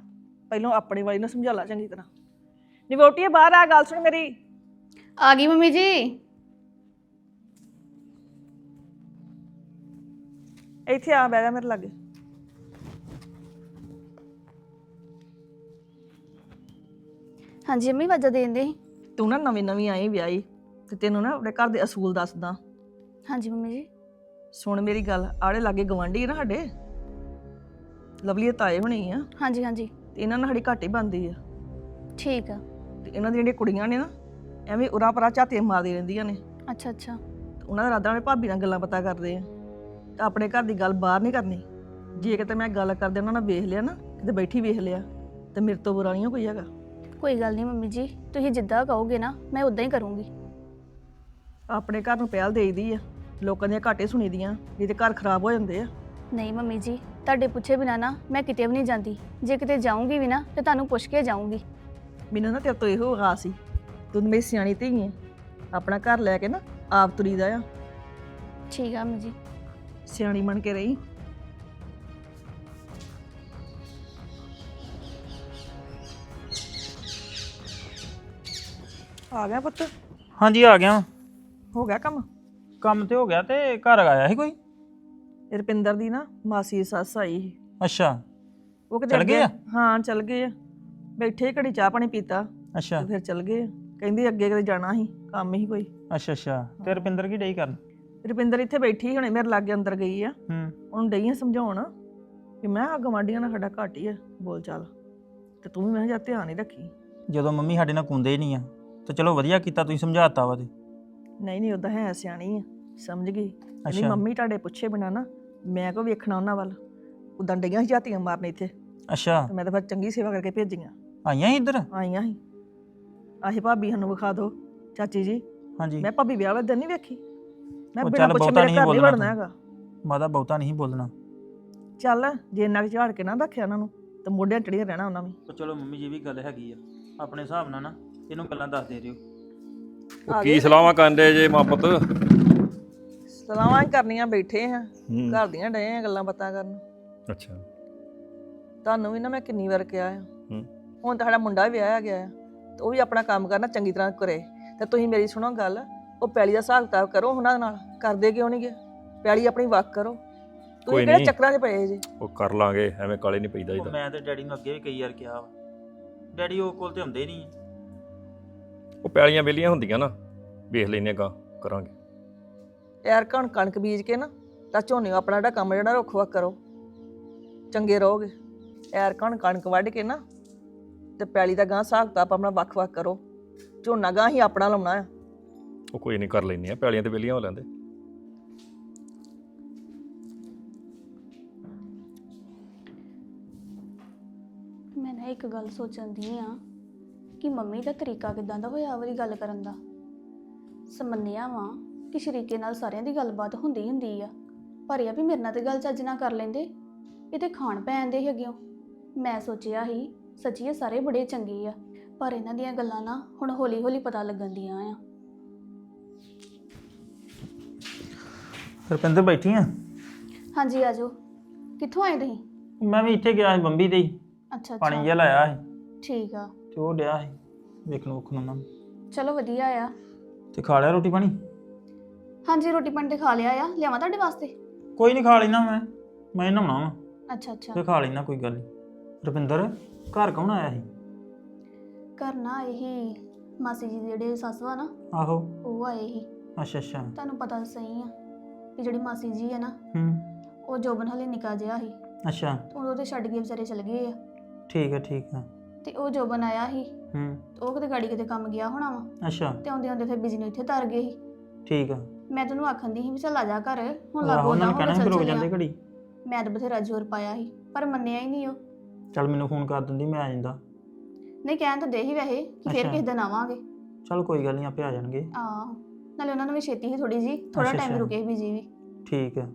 ਪਹਿਲਾਂ ਆਪਣੀ ਵਾਲੀ ਨੂੰ ਸਮਝਾ ਲਾ ਚੰਗੀ ਤਰ੍ਹਾਂ। ਨਿਵੋਟੀ ਬਾਹਰ ਆ ਗੱਲ ਸੁਣ ਮੇਰੀ। ਆ ਗਈ ਮੰਮੀ ਜੀ। ਇੱਥੇ ਆ ਬੈਗਾ ਮੇਰੇ ਲਾਗੇ। ਹਾਂਜੀ ਮੰਮੀ ਵਜਾ ਦੇਂਦੇ ਸੀ। ਤੂੰ ਨਾ ਨਵੀਂ ਨਵੀਂ ਆਈ ਵਿਆਹੀ ਤੇ ਤੈਨੂੰ ਨਾ ਆਪਣੇ ਘਰ ਦੇ ਅਸੂਲ ਦੱਸਦਾ। ਹਾਂਜੀ ਮੰਮੀ ਜੀ। ਸੁਣ ਮੇਰੀ ਗੱਲ ਆੜੇ ਲਾਗੇ ਗਵਾਂਢੀ ਨਾ ਸਾਡੇ। ਲਵਲੀ ਦੇ ਤਾਏ ਹੋਣੀ ਆ। ਹਾਂਜੀ ਹਾਂਜੀ। ਤੇ ਇਹਨਾਂ ਨਾਲ ਸਾਡੀ ਘੱਟ ਹੀ ਬਣਦੀ ਆ। ਠੀਕ ਆ। ਤੇ ਇਹਨਾਂ ਦੀਆਂ ਜਿਹੜੀਆਂ ਕੁੜੀਆਂ ਨੇ ਨਾ ਐਵੇਂ ਉਰਾ ਪਰਾ ਝਾਤੀਆਂ ਮਾਰਦੀ ਰਹਿੰਦੀਆਂ ਨੇ। ਅੱਛਾ ਅੱਛਾ। ਤੇ ਉਹਨਾਂ ਦਾ ਰਾਦਾ ਨੇ ਭਾਬੀ ਨਾਲ ਗੱਲਾਂ ਪਤਾ ਕਰਦੇ ਆ। ਆਪਣੇ ਘਰ ਦੀ ਗੱਲ ਬਾਹਰ ਨਹੀਂ ਕਰਨੀ। ਜੇ ਕਿਤੇ ਮੈਂ ਗੱਲ ਕਰਦੇ ਉਹਨਾਂ ਨਾਲ ਵੇਖ ਲਿਆ ਨਾ ਕਿਤੇ ਬੈਠੀ ਵੇਖ ਲਿਆ ਤੇ ਮੇਰੇ ਤੋਂ ਬੁਰਾ ਨਹੀਂ ਕੋਈ ਹੈਗਾ। ਕੋਈ ਗੱਲ ਨਹੀਂ ਮੰਮੀ ਜੀ ਤੁਸੀਂ ਜਿੱਦਾਂ ਕਹੋਗੇ ਨਾ ਮੈਂ ਉਦਾਂ ਹੀ ਕਰੂੰਗੀ। ਆਪਣੇ ਘਰ ਨੂੰ ਪਹਿਲ ਦੇਈਦੀ ਆ ਲੋਕਾਂ ਦੀਆਂ ਘਾਟੇ ਸੁਣੀਦੀਆਂ ਨਹੀਂ ਤੇ ਘਰ ਖਰਾਬ ਹੋ ਜਾਂਦੇ ਆ। ਨਹੀਂ ਮੰਮੀ ਜੀ ਤੁਹਾਡੇ ਪੁੱਛੇ ਬਿਨਾ ਨਾ ਮੈਂ ਕਿਤੇ ਵੀ ਨਹੀਂ ਜਾਂਦੀ। ਜੇ ਕਿਤੇ ਜਾਊਂਗੀ ਵੀ ਨਾ ਤੇ ਤੁਹਾਨੂੰ ਪੁੱਛ ਕੇ ਜਾਊਂਗੀ। ਮੈਨੂੰ ਨਾ ਤੇਰੇ ਤੋਂ ਇਹੋ ਆਸ ਸੀ ਤੂੰ ਮੇਰੀ ਸਿਆਣੀ ਧੀ ਹੈ ਆਪਣਾ ਘਰ ਲੈ ਕੇ ਨਾ ਆਪ ਤੁਰੀਦਾ ਆ। ਠੀਕ ਆ ਮੰਮੀ ਜੀ। ਸਿਆਣੀ ਬਣ ਕੇ ਰਹੀ। ਆ ਗਿਆ ਪੁੱਤ? ਹਾਂਜੀ ਆ ਗਿਆ ਵਾਂ। ਹੋ ਗਿਆ ਕੰਮ? ਕੰਮ ਤੇ ਹੋ ਗਿਆ ਤੇ ਘਰ ਆਇਆ ਸੀ ਕੋਈ? ਰੁਪਿੰਦਰ ਦੀ ਨਾ ਮਾਸੀ ਦੀ ਸੱਸ ਆਈ ਸੀ। ਅੱਛਾ। ਉਹ ਕਿਤੇ ਚੱਲ ਗਏ ਅੱਗੇ-? ਹਾਂ ਚੱਲ ਗਏ ਆ। ਬੈਠੇ ਘੜੀ ਚਾਹ ਪਾਣੀ ਪੀਤਾ। ਅੱਛਾ। ਫਿਰ ਚੱਲ ਗਏ ਆ। ਕਹਿੰਦੀ ਅੱਗੇ ਕਿਤੇ ਜਾਣਾ ਸੀ ਕੰਮ ਹੀ ਕੋਈ। ਅੱਛਾ ਅੱਛਾ। ਤੇ ਰੁਪਿੰਦਰ ਕੀ ਡਈ ਕਰਨ? ਰੁਪਿੰਦਰ ਇੱਥੇ ਬੈਠੀ ਹੁਣੇ ਮੇਰੇ ਲਾਗੇ ਅੰਦਰ ਗਈ ਆ। ਹੂੰ। ਉਹਨੂੰ ਡਈਆਂ ਸਮਝਾਉਣ ਕਿ ਮੈਂ ਆ ਗਵਾਂਡੀਆਂ ਨਾਲ ਸਾਡਾ ਘੱਟ ਹੀ ਆ ਬੋਲ ਚਾਲ। ਤੇ ਤੂੰ ਵੀ ਮੈਂ ਜਾ ਧਿਆਨ ਹੀ ਰੱਖੀ। ਜਦੋਂ ਮੰਮੀ ਸਾਡੇ ਨਾਲ ਕੁੰਦੇ ਨਹੀਂ ਆ ਤੇ ਚਲੋ ਵਧੀਆ ਕੀਤਾ ਤੁਸੀਂ ਸਮਝਾਤਾ ਵਾ ਤੇ। ਨਹੀਂ ਨਹੀਂ ਉਦਾਂ ਹੈ ਸਿਆਣੀ ਆ ਸਮਝ ਗਈ। ਨਹੀਂ ਅੱਛਾ। ਮੰਮੀ ਤੁਹਾਡੇ ਪੁੱਛੇ ਬਿਨਾ ਨਾ ਮੈਂ ਕੋ ਵੇਖਣਾ ਉਹਨਾਂ ਵੱਲ? ਉਦਾਂ ਡਈਆਂ ਸੀ ਝਾਤੀਆਂ ਮਾਰਨ ਇੱਥੇ। ਅੱਛਾ। ਮੈਂ ਤਾਂ ਫਿਰ ਚੰਗੀ ਸੇਵਾ ਕਰਕੇ ਭੇਜੀਆਂ। ਆਈਆਂ ਸੀ ਇੱਧਰ? ਆਈਆਂ ਸੀ। ਆਹੀ ਭਾਬੀ ਸਾਨੂੰ ਵਿਖਾ ਦਿਓ ਚਾਚੀ ਜੀ। ਹਾਂਜੀ। ਮੈਂ ਭਾਬੀ ਵਿਆਹ ਵਾਲੇ ਦਿਨ ਨਹੀਂ ਵੇਖੀ। ਮੈਂ ਉਹ ਬਿਨਾਂ ਚੱਲ ਪੁੱਛੇ ਬਹੁਤਾ ਮੇਰੇ ਨਹੀਂ ਘਰ ਨਹੀਂ ਬੋਲਣਾ ਵੜਨਾ। ਹੈਗਾ। ਮਾਦਾ ਬਹੁਤਾ ਨਹੀਂ ਬੋਲਣਾ। ਚੱਲ ਜੇ ਇੰਨਾ ਕੁ ਝਾੜ ਕੇ ਨਾ ਰੱਖਿਆ ਉਹਨਾਂ ਨੂੰ ਤੇ ਮੋਢਿਆਂ ਚੜੀਆਂ ਰਹਿਣਾ ਉਹਨਾਂ ਵੀ। ਉਹ ਚਲੋ ਮੰਮੀ ਜੀ ਵੀ ਗੱਲ ਹੈਗੀ ਆ। ਆਪਣੇ ਹਿਸਾਬ ਨਾਲ ਨਾ ਇਹਨੂੰ ਗੱਲਾਂ ਦੱਸ ਦੇ ਰਿਓ ਆ ਉਹ? ਕੀ ਸਲਾਹਾਂ ਕਰਦੇ ਜੇ ਮਾਪਤ ਸਲਾਹਾਂ ਹੀ ਕਰਨੀਆਂ ਬੈਠੇ ਹੂੰ। ਘਰ ਦੀਆਂ ਡਏ ਆ ਗੱਲਾਂ ਬਾਤਾਂ ਕਰਨ। ਅੱਛਾ। ਤੁਹਾਨੂੰ ਵੀ ਨਾ ਮੈਂ ਕਿੰਨੀ ਵਾਰ ਕਿਹਾ ਆ। ਹੂੰ। ਹੁਣ ਤਾਂ ਸਾਡਾ ਮੁੰਡਾ ਵੀ ਵਿਆਹਿਆ ਗਿਆ ਆ ਤੇ ਉਹ ਵੀ ਆਪਣਾ ਕੰਮ ਕਰਨਾ ਚੰਗੀ ਤਰ੍ਹਾਂ ਕਰੇ। ਤੇ ਤੁਸੀਂ ਮੇਰੀ ਸੁਣੋ ਗੱਲ ਉਹ ਪੈਲੀ ਦਾ ਹਿਸਾਬ ਕਿਤਾਬ ਕਰੋ ਉਹਨਾਂ ਨਾਲ ਕਰਦੇ ਕਿਉਂ ਨਹੀਂ ਗੇ? ਪੈਲੀ ਆਪਣੀ ਵਕ ਕਰੋ। ਕੋਈ ਤੁਸੀਂ ਕਿਹੜੇ ਨਹੀਂ। ਚੱਕਰਾਂ 'ਚ ਪਏ ਜੇ? ਉਹ ਕਰ ਲਾਂਗੇ ਐਵੇਂ ਕਾਲੇ ਨਹੀਂ ਪਈਦਾ ਉਹ ਇਹਦਾ। ਮੈਂ ਤੇ ਡੈਡੀ ਨੂੰ ਅੱਗੇ ਵੀ ਕਈ ਵਾਰ ਕਿਹਾ ਵਾ। ਡੈਡੀ ਉਹ ਕੋਲ ਤੇ ਹੁੰਦੇ ਨਹੀਂ ਉਹ ਪੈਲੀਆਂ ਵੇਲੀਆਂ ਹੁੰਦੀਆਂ ਨਾ ਵੇਖ ਲੈਨੇ ਗਾ ਕਰਾਂਗੇ। ਯਾਰ ਕਣ ਕਣਕ ਬੀਜ ਕੇ ਨਾ ਤਾਂ ਝੋਨੇ ਨੂੰ ਆਪਣਾ ਜਿਹੜਾ ਕੰਮ ਜਿਹੜਾ ਰੁੱਖ ਵਕ ਕਰੋ। ਚੰਗੇ ਰਹੋਗੇ। ਯਾਰ ਕਣ ਕਣਕ ਵੱਢ ਕੇ ਨਾ ਤੇ ਪੈਲੀ ਦਾ ਗਾਂ ਹਿਸਾਬ ਕਿਤਾਬ ਆਪਣਾ ਵੱਖ ਵੱਖ ਕਰੋ। ਝੋਨਾ ਗਾਂ ਹੀ ਆਪਣਾ ਲਾਉਣਾ ਆ। ਉਹ ਕੋਈ ਨਹੀਂ ਕਰ ਲੈਨੇ ਆ ਪੈਲੀਆਂ ਤੇ ਵੇਲੀਆਂ ਹੋ ਲੈਂਦੇ। ਮੈਂ ਨਾ ਇੱਕ ਗੱਲ ਸੋਚਣ ਦੀ ਆ, ਕਿ ਮੰਮੀ ਦਾ ਤਰੀਕਾ ਕਿਦਾਂ ਦਾ ਹੋਇਆ ਵਾਲੀ ਗੱਲ ਕਰਨ ਦਾ? ਸਮੰਨਿਆ ਵਾਂ ਕਿ ਸ਼ਰੀਕੇ ਨਾਲ ਸਾਰਿਆਂ ਦੀ ਗੱਲਬਾਤ ਹੁੰਦੀ ਹੁੰਦੀ ਆ, ਪਰ ਇਹ ਆ ਵੀ ਮੇਰੇ ਨਾਲ ਤੇ ਗੱਲ ਚੱਜ ਨਾਲ ਕਰ ਲੈਂਦੇ, ਇਹ ਤੇ ਖਾਣ ਪੈਣ ਦੇ ਹੀ। ਹੈਗਿਓ ਮੈਂ ਸੋਚਿਆ ਸੀ, ਸੱਚੀ ਇਹ ਸਾਰੇ ਬੜੇ ਚੰਗੇ ਆ, ਪਰ ਇਹਨਾਂ ਦੀਆਂ ਗੱਲਾਂ ਨਾ ਹੁਣ ਹੌਲੀ ਹੌਲੀ ਪਤਾ ਲੱਗਣ ਦੀਆਂ ਆ। ਰੁਪਿੰਦਰ ਬੈਠੀ ਆ? ਹਾਂਜੀ ਆਜੋ ਕਿੱਥੋਂ ਆਏ ਤੁਸੀਂ? ਮੈਂ ਵੀ ਇੱਥੇ ਗਿਆ ਸੀ ਬੰਬੀ ਤੇ ਹੀ। ਅੱਛਾ ਪਾਣੀ ਜਿਹਾ ਲਾਇਆ ਸੀ। ਠੀਕ ਆ। ਤੇ ਉਹ ਡਿਆ ਸੀ ਵੇਖਣ ਵੇਖਣ ਨਾ। ਚਲੋ ਵਧੀਆ ਆ। ਤੇ ਖਾ ਲਿਆ ਰੋਟੀ ਪਾਣੀ? ਹਾਂਜੀ ਰੋਟੀ ਪਾਣੀ ਤੇ ਖਾ ਲਿਆ ਆ। ਲਿਆਵਾਂ ਤੁਹਾਡੇ ਵਾਸਤੇ? ਕੋਈ ਨਹੀਂ ਖਾ ਲੈਣਾ ਮੈਂ। ਮੈਂ ਨਹਾਉਣਾ ਵਾ। ਅੱਛਾ ਅੱਛਾ। ਤੇ ਖਾ ਲੈਣਾ ਕੋਈ ਗੱਲ ਨਹੀਂ। ਰੁਪਿੰਦਰ ਘਰ ਕੌਣ ਆਇਆ ਸੀ? ਘਰ ਨਾ ਇਹੀ ਮਾਸੀ ਜੀ ਦੇ ਜਿਹੜੇ ਸੱਸ ਵਾ ਨਾ। ਆਹੋ। ਉਹ ਆਏ ਸੀ। ਅੱਛਾ ਅੱਛਾ। ਤੁਹਾਨੂੰ ਪਤਾ ਤਾਂ ਸਹੀ ਆ। ਕਿ ਜਿਹੜੀ ਮਾਸੀ ਜੀ ਹੈ ਨਾ ਹੂੰ। ਉਹ ਜੋਬਨ ਹਲੇ ਨਿਕਾ ਜਿਆ ਸੀ। ਅੱਛਾ। ਉਦੋਂ ਤੇ ਛੱਡ ਕੇ ਵਿਚਾਰੇ ਚਲੇ ਗਏ ਆ। ਠੀਕ ਹੈ ਠੀਕ ਹੈ ਤੇ ਉਹ ਜੋਬਨ ਆਇਆ ਸੀ। ਹੂੰ। ਤੇ ਉਹ ਕਿਤੇ ਗਾੜੀ ਕਿਤੇ ਕੰਮ ਗਿਆ ਹੋਣਾ ਵਾ। ਅੱਛਾ। ਤੇ ਆਉਂਦੇ ਆਉਂਦੇ ਫਿਰ ਬਿਜ਼ੀ ਨੂੰ ਇੱਥੇ ਤਰ ਗਏ ਸੀ। ਠੀਕ ਆ। ਮੈਂ ਤੈਨੂੰ ਆਖਣ ਦੀ ਸੀ ਵੀ ਚੱਲ ਆ ਜਾ ਘਰ। ਹੁਣ ਆਹੋ ਲੱਗੋ ਉਹਨਾਂ ਨਾ ਨੂੰ ਕਹਿਣਾ ਹੁਣ ਸੀ ਰੁਕ ਚੱਲ ਜਾਂਦੇ ਘੜੀ। ਮੈਂ ਤਾਂ ਬਥੇਰਾ ਜ਼ੋਰ ਪਾਇਆ ਸੀ ਪਰ ਮੰਨਿਆ ਹੀ ਨਹੀਂ ਉਹ। ਚੱਲ ਮੈਨੂੰ ਫੋਨ ਕਰ ਦਿੰਦੀ ਮੈਂ ਆ ਜਾਂਦਾ। ਨਹੀਂ ਕਹਿਣ ਤਾਂ ਦੇ ਹੀ ਵੈਸੇ ਕਿ ਫਿਰ ਅੱਛਾ। ਕਿਸੇ ਦਿਨ ਆਵਾਂਗੇ। ਚੱਲ ਕੋਈ ਗੱਲ ਨਹੀਂ ਆਪੇ ਆ ਜਾਣਗੇ। ਆਹ। ਨਾਲੇ ਉਹਨਾਂ ਨੂੰ ਵੀ ਛੇਤੀ ਹੀ ਥੋੜੀ ਜੀ ਥੋੜਾ ਅੱਛਾ, ਟਾਈਮ ਅੱਛਾ। ਰੁਕੇ ਬਿਜ਼ੀ ਵੀ ਠੀਕ ਹੈ